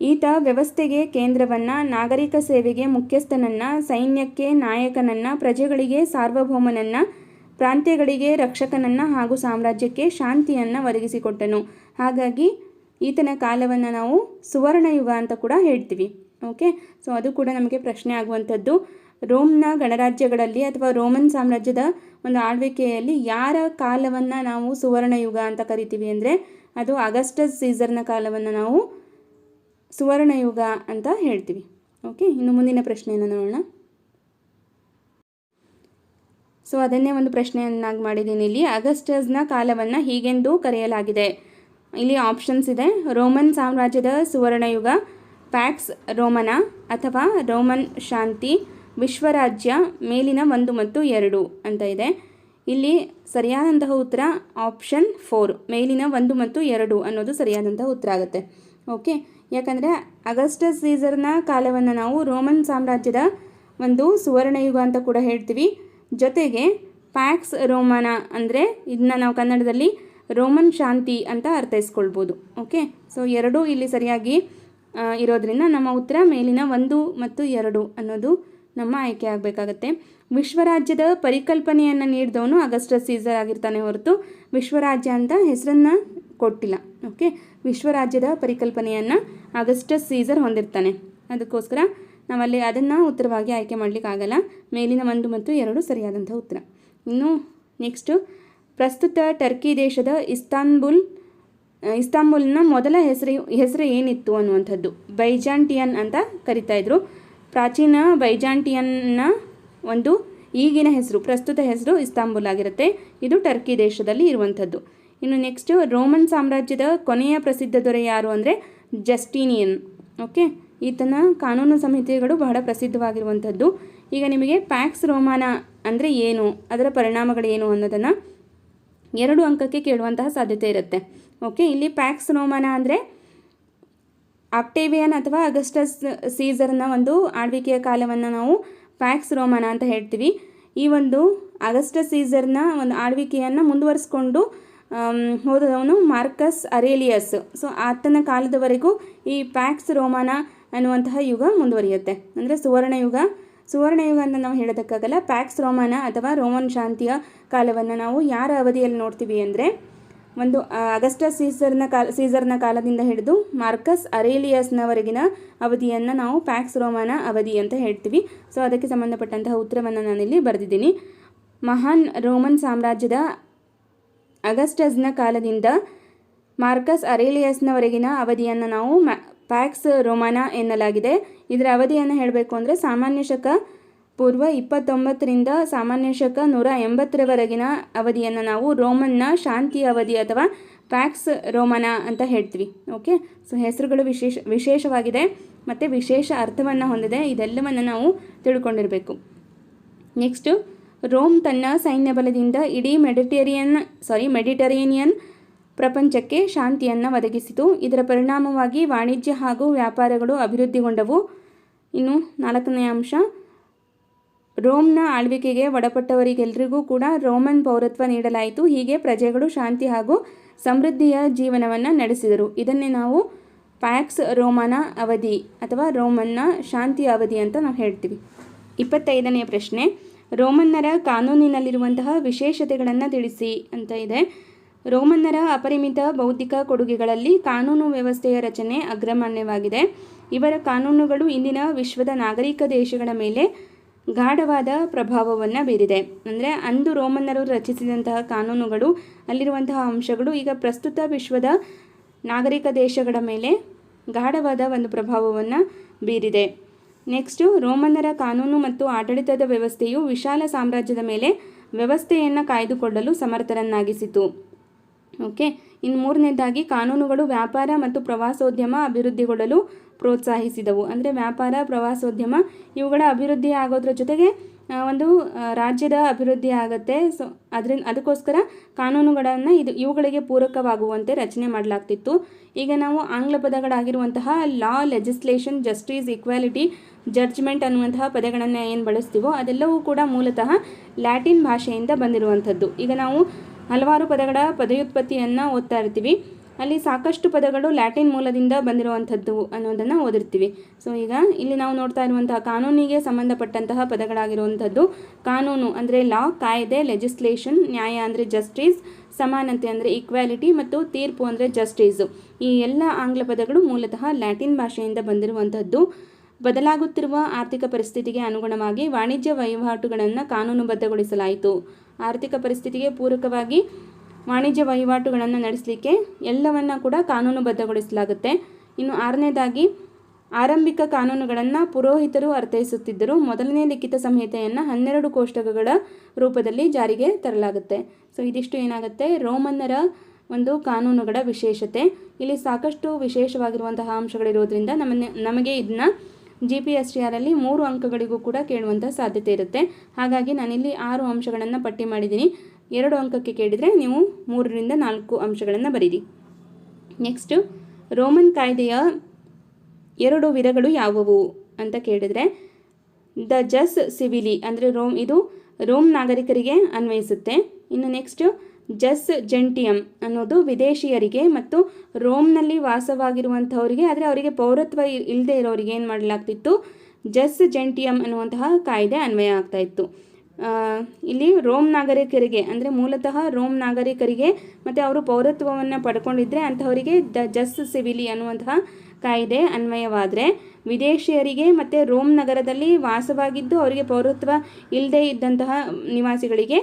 S1: ಈತ ವ್ಯವಸ್ಥೆಗೆ ಕೇಂದ್ರವನ್ನು, ನಾಗರಿಕ ಸೇವೆಗೆ ಮುಖ್ಯಸ್ಥನನ್ನು, ಸೈನ್ಯಕ್ಕೆ ನಾಯಕನನ್ನು, ಪ್ರಜೆಗಳಿಗೆ ಸಾರ್ವಭೌಮನನ್ನು, ಪ್ರಾಂತ್ಯಗಳಿಗೆ ರಕ್ಷಕನನ್ನು ಹಾಗೂ ಸಾಮ್ರಾಜ್ಯಕ್ಕೆ ಶಾಂತಿಯನ್ನು ಒದಗಿಸಿಕೊಟ್ಟನು. ಹಾಗಾಗಿ ಈತನ ಕಾಲವನ್ನು ನಾವು ಸುವರ್ಣಯುಗ ಅಂತ ಕೂಡ ಹೇಳ್ತೀವಿ. ಓಕೆ? ಸೊ, ಅದು ಕೂಡ ನಮಗೆ ಪ್ರಶ್ನೆ ಆಗುವಂಥದ್ದು. ರೋಮ್ನ ಗಣರಾಜ್ಯಗಳಲ್ಲಿ ಅಥವಾ ರೋಮನ್ ಸಾಮ್ರಾಜ್ಯದ ಒಂದು ಆಳ್ವಿಕೆಯಲ್ಲಿ ಯಾರ ಕಾಲವನ್ನು ನಾವು ಸುವರ್ಣಯುಗ ಅಂತ ಕರಿತೀವಿ ಅಂದರೆ ಅದು ಅಗಸ್ಟಸ್ ಸೀಸರ್ನ ಕಾಲವನ್ನು ನಾವು ಸುವರ್ಣಯುಗ ಅಂತ ಹೇಳ್ತೀವಿ. ಓಕೆ ಇನ್ನು ಮುಂದಿನ ಪ್ರಶ್ನೆಯನ್ನು ನೋಡೋಣ. ಸೊ ಅದನ್ನೇ ಒಂದು ಪ್ರಶ್ನೆಯನ್ನಾಗಿ ಮಾಡಿದ್ದೀನಿ ಇಲ್ಲಿ. ಅಗಸ್ಟಸ್ನ ಕಾಲವನ್ನು ಹೀಗೆಂದು ಕರೆಯಲಾಗಿದೆ. ಇಲ್ಲಿ ಆಪ್ಷನ್ಸ್ ಇದೆ. ರೋಮನ್ ಸಾಮ್ರಾಜ್ಯದ ಸುವರ್ಣಯುಗ, ಪ್ಯಾಕ್ಸ್ ರೋಮನ ಅಥವಾ ರೋಮನ್ ಶಾಂತಿ, ವಿಶ್ವರಾಜ್ಯ ಮೇಲಿನ ಒಂದು ಮತ್ತು ಎರಡು ಅಂತ ಇದೆ. ಇಲ್ಲಿ ಸರಿಯಾದಂತಹ ಉತ್ತರ ಆಪ್ಷನ್ ಫೋರ್ ಮೇಲಿನ ಒಂದು ಮತ್ತು ಎರಡು ಅನ್ನೋದು ಸರಿಯಾದಂತಹ ಉತ್ತರ ಆಗುತ್ತೆ. ಓಕೆ ಯಾಕಂದರೆ ಅಗಸ್ಟಸ್ ಸೀಸರ್ನ ಕಾಲವನ್ನು ನಾವು ರೋಮನ್ ಸಾಮ್ರಾಜ್ಯದ ಒಂದು ಸುವರ್ಣಯುಗ ಅಂತ ಕೂಡ ಹೇಳ್ತೀವಿ. ಜೊತೆಗೆ ಪ್ಯಾಕ್ಸ್ ರೋಮನ ಅಂದರೆ ಇದನ್ನ ನಾವು ಕನ್ನಡದಲ್ಲಿ ರೋಮನ್ ಶಾಂತಿ ಅಂತ ಅರ್ಥೈಸ್ಕೊಳ್ಬೋದು. ಓಕೆ ಸೊ ಎರಡೂ ಇಲ್ಲಿ ಸರಿಯಾಗಿ ಇರೋದ್ರಿಂದ ನಮ್ಮ ಉತ್ತರ ಮೇಲಿನ ಒಂದು ಮತ್ತು ಎರಡು ಅನ್ನೋದು ನಮ್ಮ ಆಯ್ಕೆ ಆಗಬೇಕಾಗತ್ತೆ. ವಿಶ್ವರಾಜ್ಯದ ಪರಿಕಲ್ಪನೆಯನ್ನು ನೀಡಿದವನು ಅಗಸ್ಟಸ್ ಸೀಸರ್ ಆಗಿರ್ತಾನೆ ಹೊರತು ವಿಶ್ವರಾಜ್ಯ ಅಂತ ಹೆಸರನ್ನು ಕೊಟ್ಟಿಲ್ಲ ಓಕೆ ವಿಶ್ವರಾಜ್ಯದ ಪರಿಕಲ್ಪನೆಯನ್ನು ಅಗಸ್ಟಸ್ ಸೀಸರ್ ಹೊಂದಿರ್ತಾನೆ. ಅದಕ್ಕೋಸ್ಕರ ನಾವಲ್ಲಿ ಅದನ್ನು ಉತ್ತರವಾಗಿ ಆಯ್ಕೆ ಮಾಡಲಿಕ್ಕಾಗಲ್ಲ ಮೇಲಿನ ಒಂದು ಮತ್ತು ಎರಡು ಸರಿಯಾದಂಥ ಉತ್ತರ. ಇನ್ನು ನೆಕ್ಸ್ಟು ಪ್ರಸ್ತುತ ಟರ್ಕಿ ದೇಶದ ಇಸ್ತಾನ್ಬುಲ್ ಇಸ್ತಾಂಬುಲ್ನ ಮೊದಲ ಹೆಸರು ಹೆಸರು ಏನಿತ್ತು ಅನ್ನುವಂಥದ್ದು. ಬೈಜಾಂಟಿಯನ್ ಅಂತ ಕರಿತಾ ಇದ್ರು. ಪ್ರಾಚೀನ ಬೈಜಾಂಟಿಯನ್ನ ಒಂದು ಈಗಿನ ಹೆಸರು, ಪ್ರಸ್ತುತ ಹೆಸರು ಇಸ್ತಾಂಬುಲ್ ಆಗಿರುತ್ತೆ. ಇದು ಟರ್ಕಿ ದೇಶದಲ್ಲಿ ಇರುವಂಥದ್ದು. ಇನ್ನು ನೆಕ್ಸ್ಟು ರೋಮನ್ ಸಾಮ್ರಾಜ್ಯದ ಕೊನೆಯ ಪ್ರಸಿದ್ಧ ದೊರೆ ಯಾರು ಅಂದರೆ ಜಸ್ಟೀನಿಯನ್. ಓಕೆ ಈತನ ಕಾನೂನು ಸಂಹಿತೆಗಳು ಬಹಳ ಪ್ರಸಿದ್ಧವಾಗಿರುವಂಥದ್ದು. ಈಗ ನಿಮಗೆ ಪ್ಯಾಕ್ಸ್ ರೋಮಾನ ಅಂದರೆ ಏನು, ಅದರ ಪರಿಣಾಮಗಳೇನು ಅನ್ನೋದನ್ನು ಎರಡು ಅಂಕಕ್ಕೆ ಕೇಳುವಂತಹ ಸಾಧ್ಯತೆ ಇರುತ್ತೆ. ಓಕೆ ಇಲ್ಲಿ ಪ್ಯಾಕ್ಸ್ ರೋಮಾನ ಅಂದರೆ ಆಕ್ಟೇವಿಯನ್ ಅಥವಾ ಅಗಸ್ಟಸ್ ಸೀಸರ್ನ ಒಂದು ಆಳ್ವಿಕೆಯ ಕಾಲವನ್ನು ನಾವು ಪ್ಯಾಕ್ಸ್ ರೋಮಾನ ಅಂತ ಹೇಳ್ತೀವಿ. ಈ ಒಂದು ಅಗಸ್ಟ ಸೀಸರ್ನ ಒಂದು ಆಳ್ವಿಕೆಯನ್ನು ಮುಂದುವರಿಸ್ಕೊಂಡು ಹೋದವನು ಮಾರ್ಕಸ್ ಅರೇಲಿಯಸ್ ಸೊ ಆತನ ಕಾಲದವರೆಗೂ ಈ ಪ್ಯಾಕ್ಸ್ ರೋಮಾನ ಅನ್ನುವಂತಹ ಯುಗ ಮುಂದುವರಿಯುತ್ತೆ. ಅಂದರೆ ಸುವರ್ಣಯುಗ ಸುವರ್ಣಯುಗ ಅಂತ ನಾವು ಹೇಳೋದಕ್ಕಾಗಲ್ಲ. ಪ್ಯಾಕ್ಸ್ ರೋಮಾನ ಅಥವಾ ರೋಮನ್ ಶಾಂತಿಯ ಕಾಲವನ್ನು ನಾವು ಯಾರ ಅವಧಿಯಲ್ಲಿ ನೋಡ್ತೀವಿ ಅಂದರೆ ಒಂದು ಅಗಸ್ಟ ಸೀಸರ್ನ ಕಾಲ, ಸೀಸರ್ನ ಕಾಲದಿಂದ ಹಿಡಿದು ಮಾರ್ಕಸ್ ಅರೇಲಿಯಸ್ನವರೆಗಿನ ಅವಧಿಯನ್ನು ನಾವು ಪ್ಯಾಕ್ಸ್ ರೋಮಾನ ಅವಧಿ ಅಂತ ಹೇಳ್ತೀವಿ. ಸೊ, ಅದಕ್ಕೆ ಸಂಬಂಧಪಟ್ಟಂತಹ ಉತ್ತರವನ್ನು ನಾನಿಲ್ಲಿ ಬರೆದಿದ್ದೀನಿ. ಮಹಾನ್ ರೋಮನ್ ಸಾಮ್ರಾಜ್ಯದ ಅಗಸ್ಟಸ್ನ ಕಾಲದಿಂದ ಮಾರ್ಕಸ್ ಅರೇಲಿಯಸ್ನವರೆಗಿನ ಅವಧಿಯನ್ನು ನಾವು ಪ್ಯಾಕ್ಸ್ ರೋಮಾನ ಎನ್ನಲಾಗಿದೆ. ಇದರ ಅವಧಿಯನ್ನು ಹೇಳಬೇಕು ಅಂದರೆ ಸಾಮಾನ್ಯ ಶಕ ಪೂರ್ವ ಇಪ್ಪತ್ತೊಂಬತ್ತರಿಂದ ಸಾಮಾನ್ಯ ಶಕ ನೂರ ಎಂಬತ್ತರವರೆಗಿನ ಅವಧಿಯನ್ನು ನಾವು ರೋಮನ್ನ ಶಾಂತಿ ಅವಧಿ ಅಥವಾ ಪ್ಯಾಕ್ಸ್ ರೋಮನ ಅಂತ ಹೇಳ್ತೀವಿ. ಓಕೆ ಸೊ ಹೆಸರುಗಳು ವಿಶೇಷ, ವಿಶೇಷವಾಗಿದೆ ಮತ್ತು ವಿಶೇಷ ಅರ್ಥವನ್ನು ಹೊಂದಿದೆ. ಇದೆಲ್ಲವನ್ನು ನಾವು ತಿಳ್ಕೊಂಡಿರಬೇಕು. ನೆಕ್ಸ್ಟು ರೋಮ್ ತನ್ನ ಸೈನ್ಯ ಬಲದಿಂದ ಇಡೀ ಮೆಡಿಟೇರಿಯನ್ ಸಾರಿ ಮೆಡಿಟರೇನಿಯನ್ ಪ್ರಪಂಚಕ್ಕೆ ಶಾಂತಿಯನ್ನು ಒದಗಿಸಿತು. ಇದರ ಪರಿಣಾಮವಾಗಿ ವಾಣಿಜ್ಯ ಹಾಗೂ ವ್ಯಾಪಾರಗಳು ಅಭಿವೃದ್ಧಿಗೊಂಡವು. ಇನ್ನು ನಾಲ್ಕನೇ ಅಂಶ ರೋಮ್ನ ಆಳ್ವಿಕೆಗೆ ಒಳಪಟ್ಟವರಿಗೆಲ್ಲರಿಗೂ ಕೂಡ ರೋಮನ್ ಪೌರತ್ವ ನೀಡಲಾಯಿತು. ಹೀಗೆ ಪ್ರಜೆಗಳು ಶಾಂತಿ ಹಾಗೂ ಸಮೃದ್ಧಿಯ ಜೀವನವನ್ನು ನಡೆಸಿದರು. ಇದನ್ನೇ ನಾವು ಪ್ಯಾಕ್ಸ್ ರೋಮನ ಅವಧಿ ಅಥವಾ ರೋಮನ್ನ ಶಾಂತಿ ಅವಧಿ ಅಂತ ನಾವು ಹೇಳ್ತೀವಿ. ಇಪ್ಪತ್ತೈದನೇ ಪ್ರಶ್ನೆ, ರೋಮನ್ನರ ಕಾನೂನಿನಲ್ಲಿರುವಂತಹ ವಿಶೇಷತೆಗಳನ್ನು ತಿಳಿಸಿ ಅಂತ ಇದೆ. ರೋಮನ್ನರ ಅಪರಿಮಿತ ಬೌದ್ಧಿಕ ಕೊಡುಗೆಗಳಲ್ಲಿ ಕಾನೂನು ವ್ಯವಸ್ಥೆಯ ರಚನೆ ಅಗ್ರಮಾನ್ಯವಾಗಿದೆ. ಇವರ ಕಾನೂನುಗಳು ಇಂದಿನ ವಿಶ್ವದ ನಾಗರಿಕ ದೇಶಗಳ ಮೇಲೆ ಗಾಢವಾದ ಪ್ರಭಾವವನ್ನು ಬೀರಿದೆ. ಅಂದರೆ ಅಂದು ರೋಮನ್ನರು ರಚಿಸಿದಂತಹ ಕಾನೂನುಗಳು, ಅಲ್ಲಿರುವಂತಹ ಅಂಶಗಳು ಈಗ ಪ್ರಸ್ತುತ ವಿಶ್ವದ ನಾಗರಿಕ ದೇಶಗಳ ಮೇಲೆ ಗಾಢವಾದ ಒಂದು ಪ್ರಭಾವವನ್ನು ಬೀರಿದೆ. ನೆಕ್ಸ್ಟು ರೋಮನ್ನರ ಕಾನೂನು ಮತ್ತು ಆಡಳಿತದ ವ್ಯವಸ್ಥೆಯು ವಿಶಾಲ ಸಾಮ್ರಾಜ್ಯದ ಮೇಲೆ ವ್ಯವಸ್ಥೆಯನ್ನು ಕಾಯ್ದುಕೊಳ್ಳಲು ಸಮರ್ಥರನ್ನಾಗಿಸಿತು. ಓಕೆ ಇನ್ನು ಮೂರನೇದಾಗಿ, ಕಾನೂನುಗಳು ವ್ಯಾಪಾರ ಮತ್ತು ಪ್ರವಾಸೋದ್ಯಮ ಅಭಿವೃದ್ಧಿಗೊಳ್ಳಲು ಪ್ರೋತ್ಸಾಹಿಸಿದವು. ಅಂದರೆ ವ್ಯಾಪಾರ, ಪ್ರವಾಸೋದ್ಯಮ ಇವುಗಳ ಅಭಿವೃದ್ಧಿ ಆಗೋದ್ರ ಜೊತೆಗೆ ಒಂದು ರಾಜ್ಯದ ಅಭಿವೃದ್ಧಿ ಆಗುತ್ತೆ. ಸೊ ಅದರಿಂದ ಅದಕ್ಕೋಸ್ಕರ ಕಾನೂನುಗಳನ್ನು ಇದು, ಇವುಗಳಿಗೆ ಪೂರಕವಾಗುವಂತೆ ರಚನೆ ಮಾಡಲಾಗ್ತಿತ್ತು. ಈಗ ನಾವು ಆಂಗ್ಲ ಪದಗಳಾಗಿರುವಂತಹ law legislation justice equality judgement ಅನ್ನುವಂತಹ ಪದಗಳನ್ನು ಏನು ಬಳಸ್ತೀವೋ ಅದೆಲ್ಲವೂ ಕೂಡ ಮೂಲತಃ ಲ್ಯಾಟಿನ್ ಭಾಷೆಯಿಂದ ಬಂದಿರುವಂಥದ್ದು. ಈಗ ನಾವು ಹಲವಾರು ಪದಗಳ ಪದಯುತ್ಪತ್ತಿಯನ್ನು ಓದ್ತಾ ಇರ್ತೀವಿ. ಅಲ್ಲಿ ಸಾಕಷ್ಟು ಪದಗಳು ಲ್ಯಾಟಿನ್ ಮೂಲದಿಂದ ಬಂದಿರುವಂಥದ್ದು ಅನ್ನೋದನ್ನು ಓದಿರ್ತೀವಿ. ಸೊ ಈಗ ಇಲ್ಲಿ ನಾವು ನೋಡ್ತಾ ಇರುವಂತಹ ಕಾನೂನಿಗೆ ಸಂಬಂಧಪಟ್ಟಂತಹ ಪದಗಳಾಗಿರುವಂಥದ್ದು, ಕಾನೂನು ಅಂದರೆ ಲಾ, ಕಾಯ್ದೆ ಲೆಜಿಸ್ಲೇಷನ್ ನ್ಯಾಯ ಅಂದರೆ ಜಸ್ಟಿಸ್ ಸಮಾನತೆ ಅಂದರೆ ಈಕ್ವಾಲಿಟಿ ಮತ್ತು ತೀರ್ಪು ಅಂದರೆ ಜಸ್ಟಿಸು ಈ ಎಲ್ಲ ಆಂಗ್ಲ ಪದಗಳು ಮೂಲತಃ ಲ್ಯಾಟಿನ್ ಭಾಷೆಯಿಂದ ಬಂದಿರುವಂಥದ್ದು. ಬದಲಾಗುತ್ತಿರುವ ಆರ್ಥಿಕ ಪರಿಸ್ಥಿತಿಗೆ ಅನುಗುಣವಾಗಿ ವಾಣಿಜ್ಯ ವಹಿವಾಟುಗಳನ್ನು ಕಾನೂನುಬದ್ಧಗೊಳಿಸಲಾಯಿತು. ಆರ್ಥಿಕ ಪರಿಸ್ಥಿತಿಗೆ ಪೂರಕವಾಗಿ ವಾಣಿಜ್ಯ ವಹಿವಾಟುಗಳನ್ನು ನಡೆಸಲಿಕ್ಕೆ ಎಲ್ಲವನ್ನ ಕೂಡ ಕಾನೂನುಬದ್ಧಗೊಳಿಸಲಾಗುತ್ತೆ. ಇನ್ನು ಆರನೇದಾಗಿ, ಆರಂಭಿಕ ಕಾನೂನುಗಳನ್ನು ಪುರೋಹಿತರು ಅರ್ಥೈಸುತ್ತಿದ್ದರು. ಮೊದಲನೇ ಲಿಖಿತ ಸಂಹಿತೆಯನ್ನು ಹನ್ನೆರಡು ಕೋಷ್ಟಕಗಳ ರೂಪದಲ್ಲಿ ಜಾರಿಗೆ ತರಲಾಗುತ್ತೆ. ಸೊ ಇದಿಷ್ಟು ಏನಾಗುತ್ತೆ? ರೋಮನ್ನರ ಒಂದು ಕಾನೂನುಗಳ ವಿಶೇಷತೆ. ಇಲ್ಲಿ ಸಾಕಷ್ಟು ವಿಶೇಷವಾಗಿರುವಂತಹ ಅಂಶಗಳಿರೋದ್ರಿಂದ ನಮ್ಮನ್ನ, ನಮಗೆ ಇದನ್ನ ಜಿ ಪಿ ಎಸ್ ಟಿ ಆರಲ್ಲಿ ಮೂರು ಅಂಕಗಳಿಗೂ ಕೂಡ ಕೇಳುವಂಥ ಸಾಧ್ಯತೆ ಇರುತ್ತೆ. ಹಾಗಾಗಿ ನಾನಿಲ್ಲಿ ಆರು ಅಂಶಗಳನ್ನು ಪಟ್ಟಿ ಮಾಡಿದ್ದೀನಿ. ಎರಡು ಅಂಕಕ್ಕೆ ಕೇಳಿದರೆ ನೀವು ಮೂರರಿಂದ ನಾಲ್ಕು ಅಂಶಗಳನ್ನು ಬರೀರಿ. ನೆಕ್ಸ್ಟು ರೋಮನ್ ಕಾಯ್ದೆಯ ಎರಡು ವಿಧಗಳು ಯಾವುವು ಅಂತ ಕೇಳಿದರೆ, ದ ಜಸ್ ಸಿವಿಲಿ ಅಂದರೆ ರೋಮ್, ಇದು ರೋಮ್ ನಾಗರಿಕರಿಗೆ ಅನ್ವಯಿಸುತ್ತೆ. ಇನ್ನು ನೆಕ್ಸ್ಟ್ ಜಸ್ ಜೆಂಟಿಯಂ ಅನ್ನೋದು ವಿದೇಶಿಯರಿಗೆ ಮತ್ತು ರೋಮ್ನಲ್ಲಿ ವಾಸವಾಗಿರುವಂಥವರಿಗೆ, ಆದರೆ ಅವರಿಗೆ ಪೌರತ್ವ ಇಲ್ಲದೆ ಇರೋರಿಗೆ ಏನು ಮಾಡಲಾಗ್ತಿತ್ತು? ಜಸ್ ಜೆಂಟಿಯಂ ಅನ್ನುವಂತಹ ಕಾಯ್ದೆ ಅನ್ವಯ ಆಗ್ತಾ ಇತ್ತು. ಇಲ್ಲಿ ರೋಮ್ ನಾಗರಿಕರಿಗೆ, ಅಂದರೆ ಮೂಲತಃ ರೋಮ್ ನಾಗರಿಕರಿಗೆ ಮತ್ತು ಅವರು ಪೌರತ್ವವನ್ನು ಪಡ್ಕೊಂಡಿದ್ರೆ ಅಂಥವರಿಗೆ ದ ಜಸ್ ಸಿವಿಲಿ ಅನ್ನುವಂತಹ ಕಾಯ್ದೆ ಅನ್ವಯವಾದರೆ, ವಿದೇಶಿಯರಿಗೆ ಮತ್ತು ರೋಮ್ ನಗರದಲ್ಲಿ ವಾಸವಾಗಿದ್ದು ಅವರಿಗೆ ಪೌರತ್ವ ಇಲ್ಲದೇ ಇದ್ದಂತಹ ನಿವಾಸಿಗಳಿಗೆ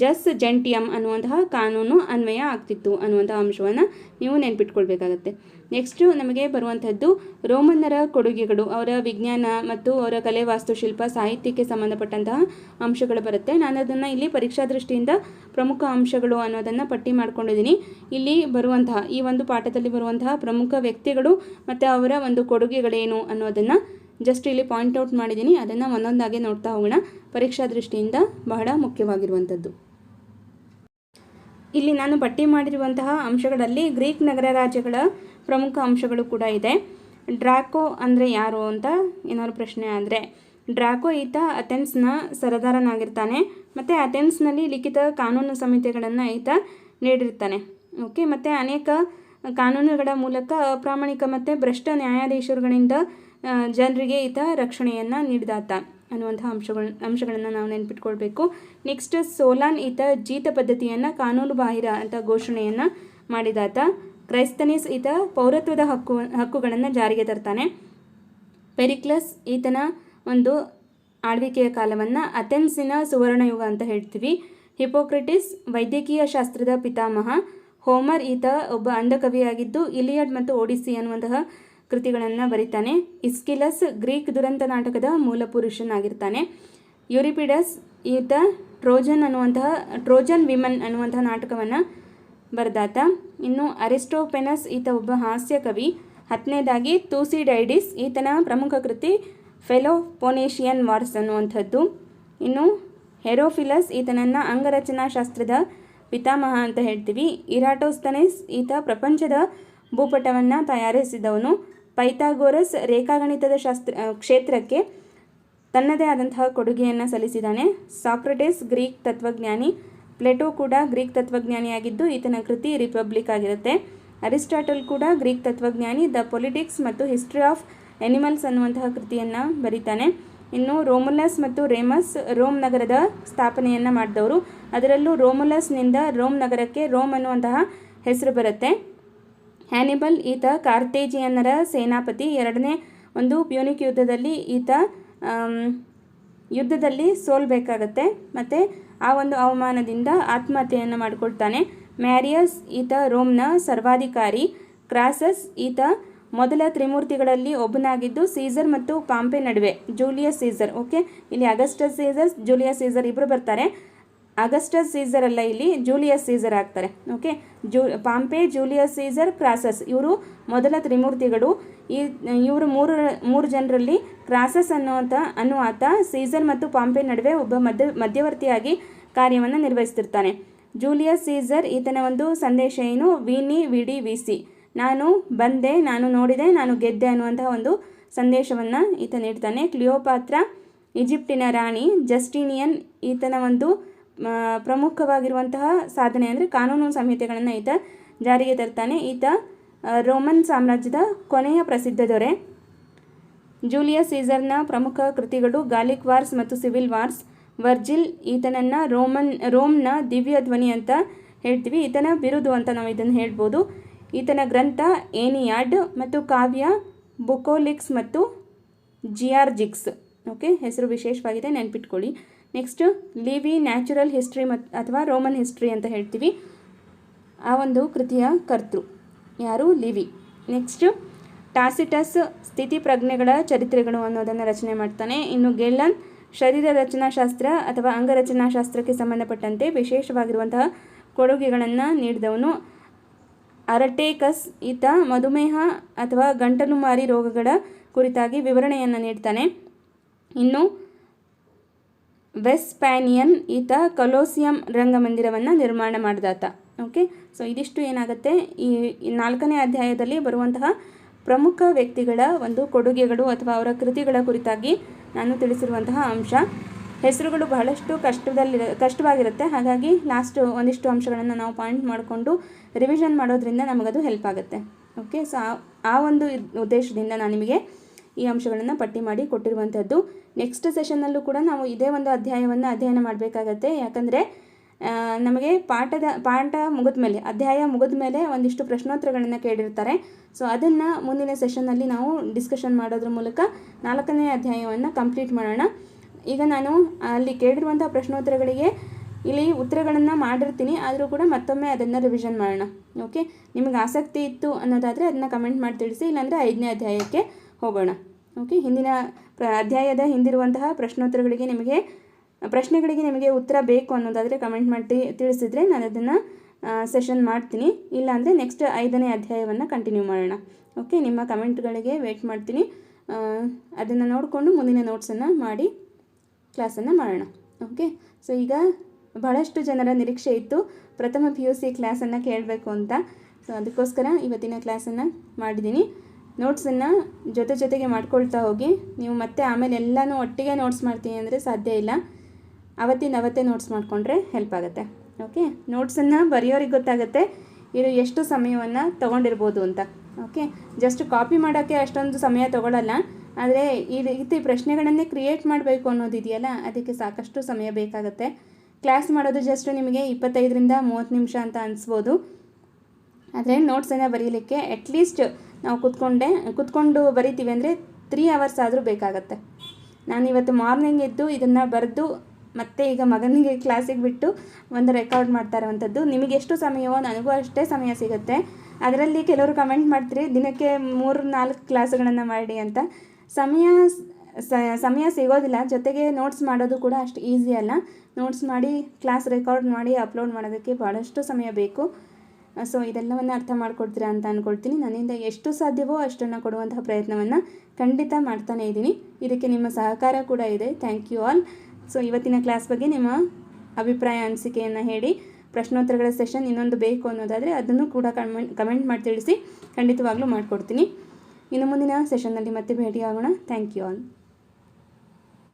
S1: ಜಸ್ ಜೆಂಟಿಯಂ ಅನ್ನುವಂತಹ ಕಾನೂನು ಅನ್ವಯ ಆಗ್ತಿತ್ತು ಅನ್ನುವಂಥ ಅಂಶವನ್ನು ನೀವು ನೆನ್ಪಿಟ್ಕೊಳ್ಬೇಕಾಗತ್ತೆ. ನೆಕ್ಸ್ಟು ನಮಗೆ ಬರುವಂಥದ್ದು ರೋಮನ್ನರ ಕೊಡುಗೆಗಳು, ಅವರ ವಿಜ್ಞಾನ ಮತ್ತು ಅವರ ಕಲೆ ವಾಸ್ತುಶಿಲ್ಪ, ಸಾಹಿತ್ಯಕ್ಕೆ ಸಂಬಂಧಪಟ್ಟಂತಹ ಅಂಶಗಳು ಬರುತ್ತೆ. ನಾನು ಅದನ್ನು ಇಲ್ಲಿ ಪರೀಕ್ಷಾ ದೃಷ್ಟಿಯಿಂದ ಪ್ರಮುಖ ಅಂಶಗಳು ಅನ್ನೋದನ್ನು ಪಟ್ಟಿ ಮಾಡ್ಕೊಂಡಿದ್ದೀನಿ. ಇಲ್ಲಿ ಬರುವಂತಹ, ಈ ಒಂದು ಪಾಠದಲ್ಲಿ ಬರುವಂತಹ ಪ್ರಮುಖ ವ್ಯಕ್ತಿಗಳು ಮತ್ತು ಅವರ ಒಂದು ಕೊಡುಗೆಗಳೇನು ಅನ್ನೋದನ್ನು ಜಸ್ಟ್ ಇಲ್ಲಿ ಪಾಯಿಂಟ್ ಔಟ್ ಮಾಡಿದ್ದೀನಿ. ಅದನ್ನು ಒಂದೊಂದಾಗಿ ನೋಡ್ತಾ ಹೋಗೋಣ. ಪರೀಕ್ಷಾ ದೃಷ್ಟಿಯಿಂದ ಬಹಳ ಮುಖ್ಯವಾಗಿರುವಂಥದ್ದು. ಇಲ್ಲಿ ನಾನು ಪಟ್ಟಿ ಮಾಡಿರುವಂತಹ ಅಂಶಗಳಲ್ಲಿ ಗ್ರೀಕ್ ನಗರ ರಾಜ್ಯಗಳ ಪ್ರಮುಖ ಅಂಶಗಳು ಕೂಡ ಇದೆ. ಡ್ರಾಕೋ ಅಂದರೆ ಯಾರು ಅಂತ ಏನಾದ್ರು ಪ್ರಶ್ನೆ ಆದರೆ, ಡ್ರಾಕೋ ಈತ ಅಥೆನ್ಸ್ನ ಸರದಾರನಾಗಿರ್ತಾನೆ ಮತ್ತು ಅಥೆನ್ಸ್ನಲ್ಲಿ ಲಿಖಿತ ಕಾನೂನು ಸಂಹಿತೆಗಳನ್ನು ಈತ ನೀಡಿರ್ತಾನೆ. ಓಕೆ, ಮತ್ತು ಅನೇಕ ಕಾನೂನುಗಳ ಮೂಲಕ ಅಪ್ರಾಮಾಣಿಕ ಮತ್ತು ಭ್ರಷ್ಟ ನ್ಯಾಯಾಧೀಶರುಗಳಿಂದ ಜನರಿಗೆ ಈತ ರಕ್ಷಣೆಯನ್ನು ನೀಡಿದಾತ ಅನ್ನುವಂಥ ಅಂಶಗಳು, ಅಂಶಗಳನ್ನು ನಾವು ನೆನ್ಪಿಟ್ಕೊಳ್ಬೇಕು. ನೆಕ್ಸ್ಟ್ ಸೋಲಾನ್ ಈತ ಜೀತ ಪದ್ಧತಿಯನ್ನು ಕಾನೂನು ಬಾಹಿರ ಅಂತ ಘೋಷಣೆಯನ್ನು ಮಾಡಿದಾತ. ಕ್ರೈಸ್ತನಿಸ್ ಈತ ಪೌರತ್ವದ ಹಕ್ಕು, ಹಕ್ಕುಗಳನ್ನು ಜಾರಿಗೆ ತರ್ತಾನೆ. ಪೆರಿಕ್ಲಸ್ ಈತನ ಒಂದು ಆಳ್ವಿಕೆಯ ಕಾಲವನ್ನು ಅಥೆನ್ಸಿನ ಸುವರ್ಣಯುಗ ಅಂತ ಹೇಳ್ತೀವಿ. ಹಿಪೋಕ್ರೆಟಿಸ್ ವೈದ್ಯಕೀಯ ಶಾಸ್ತ್ರದ ಪಿತಾಮಹ ಹೋಮರ್ ಈತ ಒಬ್ಬ ಅಂಧಕವಿಯಾಗಿದ್ದು, ಇಲಿಯಡ್ ಮತ್ತು ಒಡಿಸಿ ಅನ್ನುವಂತಹ ಕೃತಿಗಳನ್ನು ಬರೀತಾನೆ. ಇಸ್ಕಿಲಸ್ ಗ್ರೀಕ್ ದುರಂತ ನಾಟಕದ ಮೂಲ ಪುರುಷನಾಗಿರ್ತಾನೆ. ಯುರಿಪಿಡಸ್ ಈತ ಟ್ರೋಜನ್ ಅನ್ನುವಂತಹ, ಟ್ರೋಜನ್ ವಿಮನ್ ಅನ್ನುವಂತಹ ನಾಟಕವನ್ನು ಬರೆದಾತ. ಇನ್ನು ಅರಿಸ್ಟೋಪೆನಸ್ ಈತ ಒಬ್ಬ ಹಾಸ್ಯ ಕವಿ. ಹತ್ತನೇದಾಗಿ ತೂಸಿಡೈಡಿಸ್ ಈತನ ಪ್ರಮುಖ ಕೃತಿ ಫೆಲೋಪೊನೇಷಿಯನ್ ವಾರ್ಸ್ ಅನ್ನುವಂಥದ್ದು. ಇನ್ನು ಹೆರೋಫಿಲಸ್ ಈತನನ್ನು ಅಂಗರಚನಾಶಾಸ್ತ್ರದ ಪಿತಾಮಹ ಅಂತ ಹೇಳ್ತೀವಿ. ಇರಾಟೋಸ್ತನಿಸ್ ಈತ ಪ್ರಪಂಚದ ಭೂಪಟವನ್ನು ತಯಾರಿಸಿದವನು. ಪೈಥಾಗೋರಸ್ ರೇಖಾಗಣಿತದ ಶಾಸ್ತ್ರ ಕ್ಷೇತ್ರಕ್ಕೆ ತನ್ನದೇ ಆದಂತಹ ಕೊಡುಗೆಯನ್ನು ಸಲ್ಲಿಸಿದ್ದಾನೆ ಸಾಕ್ರೆಟಿಸ್ ಗ್ರೀಕ್ ತತ್ವಜ್ಞಾನಿ. ಪ್ಲೇಟೋ ಕೂಡ ಗ್ರೀಕ್ ತತ್ವಜ್ಞಾನಿಯಾಗಿದ್ದು ಈತನ ಕೃತಿ ರಿಪಬ್ಲಿಕ್ ಆಗಿರುತ್ತೆ. ಅರಿಸ್ಟಾಟಲ್ ಕೂಡ ಗ್ರೀಕ್ ತತ್ವಜ್ಞಾನಿ, ದ ಪೊಲಿಟಿಕ್ಸ್ ಮತ್ತು ಹಿಸ್ಟ್ರಿ ಆಫ್ ಎನಿಮಲ್ಸ್ ಅನ್ನುವಂತಹ ಕೃತಿಯನ್ನು ಬರೀತಾನೆ. ಇನ್ನು ರೋಮುಲಸ್ ಮತ್ತು ರೇಮಸ್ ರೋಮ್ ನಗರದ ಸ್ಥಾಪನೆಯನ್ನು ಮಾಡಿದವರು. ಅದರಲ್ಲೂ ರೋಮುಲಸ್ನಿಂದ ರೋಮ್ ನಗರಕ್ಕೆ ರೋಮ್ ಅನ್ನುವಂತಹ ಹೆಸರು ಬರುತ್ತೆ. ಹ್ಯಾನಿಬಲ್ ಈತ ಕಾರ್ತೇಜಿಯನ್ನರ ಸೇನಾಪತಿ. ಎರಡನೇ ಒಂದು ಪ್ಯೂನಿಕ್ ಯುದ್ಧದಲ್ಲಿ ಈತ ಯುದ್ಧದಲ್ಲಿ ಸೋಲ್ಬೇಕಾಗತ್ತೆ. ಮತ್ತು ಆ ಒಂದು ಅವಮಾನದಿಂದ ಆತ್ಮಹತ್ಯೆಯನ್ನು ಮಾಡಿಕೊಳ್ತಾನೆ ಮ್ಯಾರಿಯಸ್ ಈತ ರೋಮ್ನ ಸರ್ವಾಧಿಕಾರಿ. ಕ್ರಾಸಸ್ ಈತ ಮೊದಲ ತ್ರಿಮೂರ್ತಿಗಳಲ್ಲಿ ಒಬ್ಬನಾಗಿದ್ದು ಸೀಸರ್ ಮತ್ತು ಪಾಂಪೆ ನಡುವೆ. Julius Caesar, okay? ಇಲ್ಲಿ ಅಗಸ್ಟಸ್ ಸೀಸರ್ ಜೂಲಿಯಸ್ ಸೀಸರ್ ಇಬ್ಬರು ಬರ್ತಾರೆ. ಅಗಸ್ಟಸ್ ಸೀಸರ್ ಅಲ್ಲ ಇಲ್ಲಿ, ಜೂಲಿಯಸ್ ಸೀಸರ್ ಆಗ್ತಾರೆ, ಓಕೆ? ಜೂ, ಪಾಂಪೆ, ಜೂಲಿಯಸ್ ಸೀಸರ್, ಕ್ರಾಸಸ್ ಇವರು ಮೊದಲ ತ್ರಿಮೂರ್ತಿಗಳು. ಈ, ಇವರು ಮೂರು ಮೂರು ಜನರಲ್ಲಿ ಕ್ರಾಸಸ್ ಅನ್ನುವಂಥ ಅನ್ನುವಾತ ಸೀಸರ್ ಮತ್ತು ಪಾಂಪೆ ನಡುವೆ ಒಬ್ಬ ಮಧ್ಯ, ಮಧ್ಯವರ್ತಿಯಾಗಿ ಕಾರ್ಯವನ್ನು ನಿರ್ವಹಿಸ್ತಿರ್ತಾನೆ ಜೂಲಿಯಸ್ ಸೀಸರ್ ಈತನ ಒಂದು ಸಂದೇಶ ಏನು? Veni vidi, vici. ನಾನು ಬಂದೆ, ನಾನು ನೋಡಿದೆ, ನಾನು ಗೆದ್ದೆ ಅನ್ನುವಂತಹ ಒಂದು ಸಂದೇಶವನ್ನು ಈತ ನೀಡ್ತಾನೆ. ಕ್ಲಿಯೋಪಾತ್ರ, ಈಜಿಪ್ಟಿನ ರಾಣಿ, ಜಸ್ಟಿನಿಯನ್ ಈತನ ಒಂದು ಪ್ರಮುಖವಾಗಿರುವಂತಹ ಸಾಧನೆ ಅಂದರೆ ಕಾನೂನು ಸಂಹಿತೆಗಳನ್ನು ಈತ ಜಾರಿಗೆ ತರ್ತಾನೆ. ಈತ ರೋಮನ್ ಸಾಮ್ರಾಜ್ಯದ ಕೊನೆಯ ಪ್ರಸಿದ್ಧ ದೊರೆ. ಜೂಲಿಯಸ್ ಸೀಸರ್ನ ಪ್ರಮುಖ ಕೃತಿಗಳು ಗಾಲಿಕ್ ವಾರ್ಸ್ ಮತ್ತು ಸಿವಿಲ್ ವಾರ್ಸ್. ವರ್ಜಿಲ್ ಈತನನ್ನು ರೋಮನ್, ರೋಮ್ನ ದಿವ್ಯ ಧ್ವನಿ ಅಂತ ಹೇಳ್ತೀವಿ. ಈತನ ಬಿರುದು ಅಂತ ನಾವು ಇದನ್ನು ಹೇಳ್ಬೋದು. ಈತನ ಗ್ರಂಥ ಏನಿಯಾಡ್ ಮತ್ತು ಕಾವ್ಯ ಬುಕೋಲಿಕ್ಸ್ ಮತ್ತು ಜಿಯಾರ್ಜಿಕ್ಸ್. ಓಕೆ, ಹೆಸರು ವಿಶೇಷವಾಗಿದೆ, ನೆನ್ಪಿಟ್ಕೊಳ್ಳಿ. ನೆಕ್ಸ್ಟ್, ಲಿವಿ ನ್ಯಾಚುರಲ್ ಹಿಸ್ಟ್ರಿ ಮತ್ತು ಅಥವಾ ರೋಮನ್ ಹಿಸ್ಟ್ರಿ ಅಂತ ಹೇಳ್ತೀವಿ. ಆ ಒಂದು ಕೃತಿಯ ಕರ್ತೃ ಯಾರು? ಲಿವಿ. ನೆಕ್ಸ್ಟು ಟಾಸಿಟಸ್ ಸ್ಥಿತಿ ಪ್ರಜ್ಞೆಗಳ ಚರಿತ್ರೆಗಳು ಅನ್ನೋದನ್ನು ರಚನೆ ಮಾಡ್ತಾನೆ. ಇನ್ನು ಗೆಲ್ಲನ್ ಶರೀರ ರಚನಾಶಾಸ್ತ್ರ ಅಥವಾ ಅಂಗರಚನಾಶಾಸ್ತ್ರಕ್ಕೆ ಸಂಬಂಧಪಟ್ಟಂತೆ ವಿಶೇಷವಾಗಿರುವಂತಹ ಕೊಡುಗೆಗಳನ್ನು ನೀಡಿದವನು. ಅರಟೇಕಸ್ ಈತ ಮಧುಮೇಹ ಅಥವಾ ಗಂಟಲು ಮಾರಿ ರೋಗಗಳ ಕುರಿತಾಗಿ ವಿವರಣೆಯನ್ನು ನೀಡ್ತಾನೆ. ಇನ್ನು ವೆಸ್ಪ್ಯಾನಿಯನ್ ಈತ ಕಲೋಸಿಯಂ ರಂಗಮಂದಿರವನ್ನು ನಿರ್ಮಾಣ ಮಾಡಿದಾತ. ಓಕೆ? ಸೊ, ಇದಿಷ್ಟು ಏನಾಗುತ್ತೆ? ಈ ನಾಲ್ಕನೇ ಅಧ್ಯಾಯದಲ್ಲಿ ಬರುವಂತಹ ಪ್ರಮುಖ ವ್ಯಕ್ತಿಗಳ ಒಂದು ಕೊಡುಗೆಗಳು ಅಥವಾ ಅವರ ಕೃತಿಗಳ ಕುರಿತಾಗಿ ನಾನು ತಿಳಿಸಿರುವಂತಹ ಅಂಶ. ಹೆಸರುಗಳು ಬಹಳಷ್ಟು ಕಷ್ಟದಲ್ಲಿ, ಕಷ್ಟವಾಗಿರುತ್ತೆ. ಹಾಗಾಗಿ ಲಾಸ್ಟ್ ಒಂದಿಷ್ಟು ಅಂಶಗಳನ್ನು ನಾವು ಪಾಯಿಂಟ್ ಮಾಡಿಕೊಂಡು ರಿವಿಷನ್ ಮಾಡೋದ್ರಿಂದ ನಮಗದು ಹೆಲ್ಪ್ ಆಗುತ್ತೆ. ಓಕೆ ಸೊ ಆ- ಒಂದು ಉದ್ದೇಶದಿಂದ ನಾನು ನಿಮಗೆ ಈ ಅಂಶಗಳನ್ನು ಪಟ್ಟಿ ಮಾಡಿ ಕೊಟ್ಟಿರುವಂಥದ್ದು ನೆಕ್ಸ್ಟ್ ಸೆಷನ್ನಲ್ಲೂ ಕೂಡ ನಾವು ಇದೇ ಒಂದು ಅಧ್ಯಾಯವನ್ನು ಅಧ್ಯಯನ ಮಾಡಬೇಕಾಗತ್ತೆ. ಯಾಕಂದರೆ ನಮಗೆ ಪಾಠದ, ಪಾಠ ಮುಗಿದ ಮೇಲೆ, ಅಧ್ಯಾಯ ಮುಗಿದ ಮೇಲೆ ಒಂದಿಷ್ಟು ಪ್ರಶ್ನೋತ್ತರಗಳನ್ನು ಕೇಳಿರ್ತಾರೆ. ಸೊ ಅದನ್ನು ಮುಂದಿನ ಸೆಷನ್ನಲ್ಲಿ ನಾವು ಡಿಸ್ಕಷನ್ ಮಾಡೋದ್ರ ಮೂಲಕ ನಾಲ್ಕನೇ ಅಧ್ಯಾಯವನ್ನು ಕಂಪ್ಲೀಟ್ ಮಾಡೋಣ. ಈಗ ನಾನು ಅಲ್ಲಿ ಕೇಳಿರುವಂಥ ಪ್ರಶ್ನೋತ್ತರಗಳಿಗೆ ಇಲ್ಲಿ ಉತ್ತರಗಳನ್ನು ಮಾಡಿರ್ತೀನಿ. ಆದರೂ ಕೂಡ ಮತ್ತೊಮ್ಮೆ ಅದನ್ನು ರಿವಿಷನ್ ಮಾಡೋಣ. ಓಕೆ ನಿಮಗೆ ಆಸಕ್ತಿ ಇತ್ತು ಅನ್ನೋದಾದರೆ ಅದನ್ನ ಕಮೆಂಟ್ ಮಾಡಿ ತಿಳಿಸಿ, ಇಲ್ಲಾಂದರೆ ಐದನೇ ಅಧ್ಯಾಯಕ್ಕೆ ಹೋಗೋಣ. ಓಕೆ ಹಿಂದಿನ ಪ್ರ, ಅಧ್ಯಾಯದ ಹಿಂದಿರುವಂತಹ ಪ್ರಶ್ನೋತ್ತರಗಳಿಗೆ ನಿಮಗೆ ಪ್ರಶ್ನೆಗಳಿಗೆ ನಿಮಗೆ ಉತ್ತರ ಬೇಕು ಅನ್ನೋದಾದರೆ ಕಮೆಂಟ್ ಮಾಡಿ ತಿಳಿಸಿದರೆ ನಾನು ಅದನ್ನು ಸೆಷನ್ ಮಾಡ್ತೀನಿ. ಇಲ್ಲಾಂದರೆ ನೆಕ್ಸ್ಟ್ ಐದನೇ ಅಧ್ಯಾಯವನ್ನು ಕಂಟಿನ್ಯೂ ಮಾಡೋಣ. ಓಕೆ ನಿಮ್ಮ ಕಮೆಂಟ್ಗಳಿಗೆ ವೆಯ್ಟ್ ಮಾಡ್ತೀನಿ. ಅದನ್ನು ನೋಡಿಕೊಂಡು ಮುಂದಿನ ನೋಟ್ಸನ್ನು ಮಾಡಿ ಕ್ಲಾಸನ್ನು ಮಾಡೋಣ. ಓಕೆ ಸೊ ಈಗ ಬಹಳಷ್ಟು ಜನರ ನಿರೀಕ್ಷೆ ಇತ್ತು. ಪ್ರಥಮ ಪಿ ಯು ಸಿ ಕ್ಲಾಸನ್ನು ಕೇಳಬೇಕು ಅಂತ. ಸೊ ಅದಕ್ಕೋಸ್ಕರ ಇವತ್ತಿನ ಕ್ಲಾಸನ್ನು ಮಾಡಿದ್ದೀನಿ. ನೋಟ್ಸನ್ನು ಜೊತೆ ಜೊತೆಗೆ ಮಾಡ್ಕೊಳ್ತಾ ಹೋಗಿ. ನೀವು ಮತ್ತೆ ಆಮೇಲೆ ಎಲ್ಲನೂ ಒಟ್ಟಿಗೆ ನೋಟ್ಸ್ ಮಾಡ್ತೀನಿ ಅಂದರೆ ಸಾಧ್ಯ ಇಲ್ಲ. ಅವತ್ತಿನ ಅವತ್ತೇ ನೋಟ್ಸ್ ಮಾಡಿಕೊಂಡ್ರೆ ಹೆಲ್ಪ್ ಆಗುತ್ತೆ. ಓಕೆ ನೋಟ್ಸನ್ನು ಬರೆಯೋರಿಗೆ ಗೊತ್ತಾಗುತ್ತೆ. ಇದು ಎಷ್ಟು ಸಮಯವನ್ನು ತೊಗೊಂಡಿರ್ಬೋದು ಅಂತ. ಓಕೆ ಜಸ್ಟ್ ಕಾಪಿ ಮಾಡೋಕ್ಕೆ ಅಷ್ಟೊಂದು ಸಮಯ ತೊಗೊಳ್ಳಲ್ಲ ಆದರೆ ಈ ರೀತಿ ಪ್ರಶ್ನೆಗಳನ್ನೇ ಕ್ರಿಯೇಟ್ ಮಾಡಬೇಕು ಅನ್ನೋದಿದೆಯಲ್ಲ, ಅದಕ್ಕೆ ಸಾಕಷ್ಟು ಸಮಯ ಬೇಕಾಗುತ್ತೆ. ಕ್ಲಾಸ್ ಮಾಡೋದು ಜಸ್ಟ್ ನಿಮಗೆ ಇಪ್ಪತ್ತೈದರಿಂದ ಮೂವತ್ತು ನಿಮಿಷ ಅಂತ ಅನಿಸ್ಬೋದು. ಆದರೆ ನೋಟ್ಸನ್ನು ಬರೀಲಿಕ್ಕೆ ಅಟ್ಲೀಸ್ಟ್ ನಾವು ಕೂತ್ಕೊಂಡೆ, ಕೂತ್ಕೊಂಡು ಬರಿತೀವಿ ಅಂದರೆ ತ್ರೀ ಅವರ್ಸ್ ಆದರೂ ಬೇಕಾಗತ್ತೆ. ನಾನು ಇವತ್ತು ಮಾರ್ನಿಂಗ್ ಇದ್ದು ಇದನ್ನು ಬರೆದು ಮತ್ತೆ ಈಗ ಮಗನಿಗೆ ಕ್ಲಾಸಿಗೆ ಬಿಟ್ಟು ಒಂದು ರೆಕಾರ್ಡ್ ಮಾಡ್ತಾ ಇರುವಂಥದ್ದು. ನಿಮಗೆ ಎಷ್ಟು ಸಮಯವೋ ನನಗೂ ಅಷ್ಟೇ ಸಮಯ ಸಿಗುತ್ತೆ. ಅದರಲ್ಲಿ ಕೆಲವರು ಕಮೆಂಟ್ ಮಾಡ್ತೀರಿ, ದಿನಕ್ಕೆ ಮೂರು, ನಾಲ್ಕು ಕ್ಲಾಸ್ಗಳನ್ನು ಮಾಡಿ ಅಂತ. ಸಮಯ ಸಮಯ ಸಿಗೋದಿಲ್ಲ. ಜೊತೆಗೆ ನೋಟ್ಸ್ ಮಾಡೋದು ಕೂಡ ಅಷ್ಟು ಈಸಿ ಅಲ್ಲ. ನೋಟ್ಸ್ ಮಾಡಿ ಕ್ಲಾಸ್ ರೆಕಾರ್ಡ್ ಮಾಡಿ ಅಪ್ಲೋಡ್ ಮಾಡೋದಕ್ಕೆ ಭಾಳಷ್ಟು ಸಮಯ ಬೇಕು. ಸೊ ಇದೆಲ್ಲವನ್ನು ಅರ್ಥ ಮಾಡ್ಕೊಡ್ತೀರಾ ಅಂತ ಅಂದ್ಕೊಳ್ತೀನಿ ನನ್ನಿಂದ ಎಷ್ಟು ಸಾಧ್ಯವೋ ಅಷ್ಟನ್ನು ಕೊಡುವಂತಹ ಪ್ರಯತ್ನವನ್ನು ಖಂಡಿತ ಮಾಡ್ತಾನೆ ಇದ್ದೀನಿ. ಇದಕ್ಕೆ ನಿಮ್ಮ ಸಹಕಾರ ಕೂಡ ಇದೆ. ಥ್ಯಾಂಕ್ ಯು ಆಲ್ ಸೊ ಇವತ್ತಿನ ಕ್ಲಾಸ್ ಬಗ್ಗೆ ನಿಮ್ಮ ಅಭಿಪ್ರಾಯ, ಅನಿಸಿಕೆಯನ್ನು ಹೇಳಿ, ಪ್ರಶ್ನೋತ್ತರಗಳ ಸೆಷನ್ ಇನ್ನೊಂದು ಬೇಕು ಅನ್ನೋದಾದರೆ ಅದನ್ನು ಕೂಡ ಕಮೆಂಟ್ ಕಮೆಂಟ್ ಮಾಡಿ ತಿಳಿಸಿ ಖಂಡಿತವಾಗ್ಲೂ ಮಾಡಿಕೊಡ್ತೀನಿ. ಇನ್ನು ಮುಂದಿನ ಸೆಷನ್ನಲ್ಲಿ ಮತ್ತೆ ಭೇಟಿಯಾಗೋಣ. Thank you all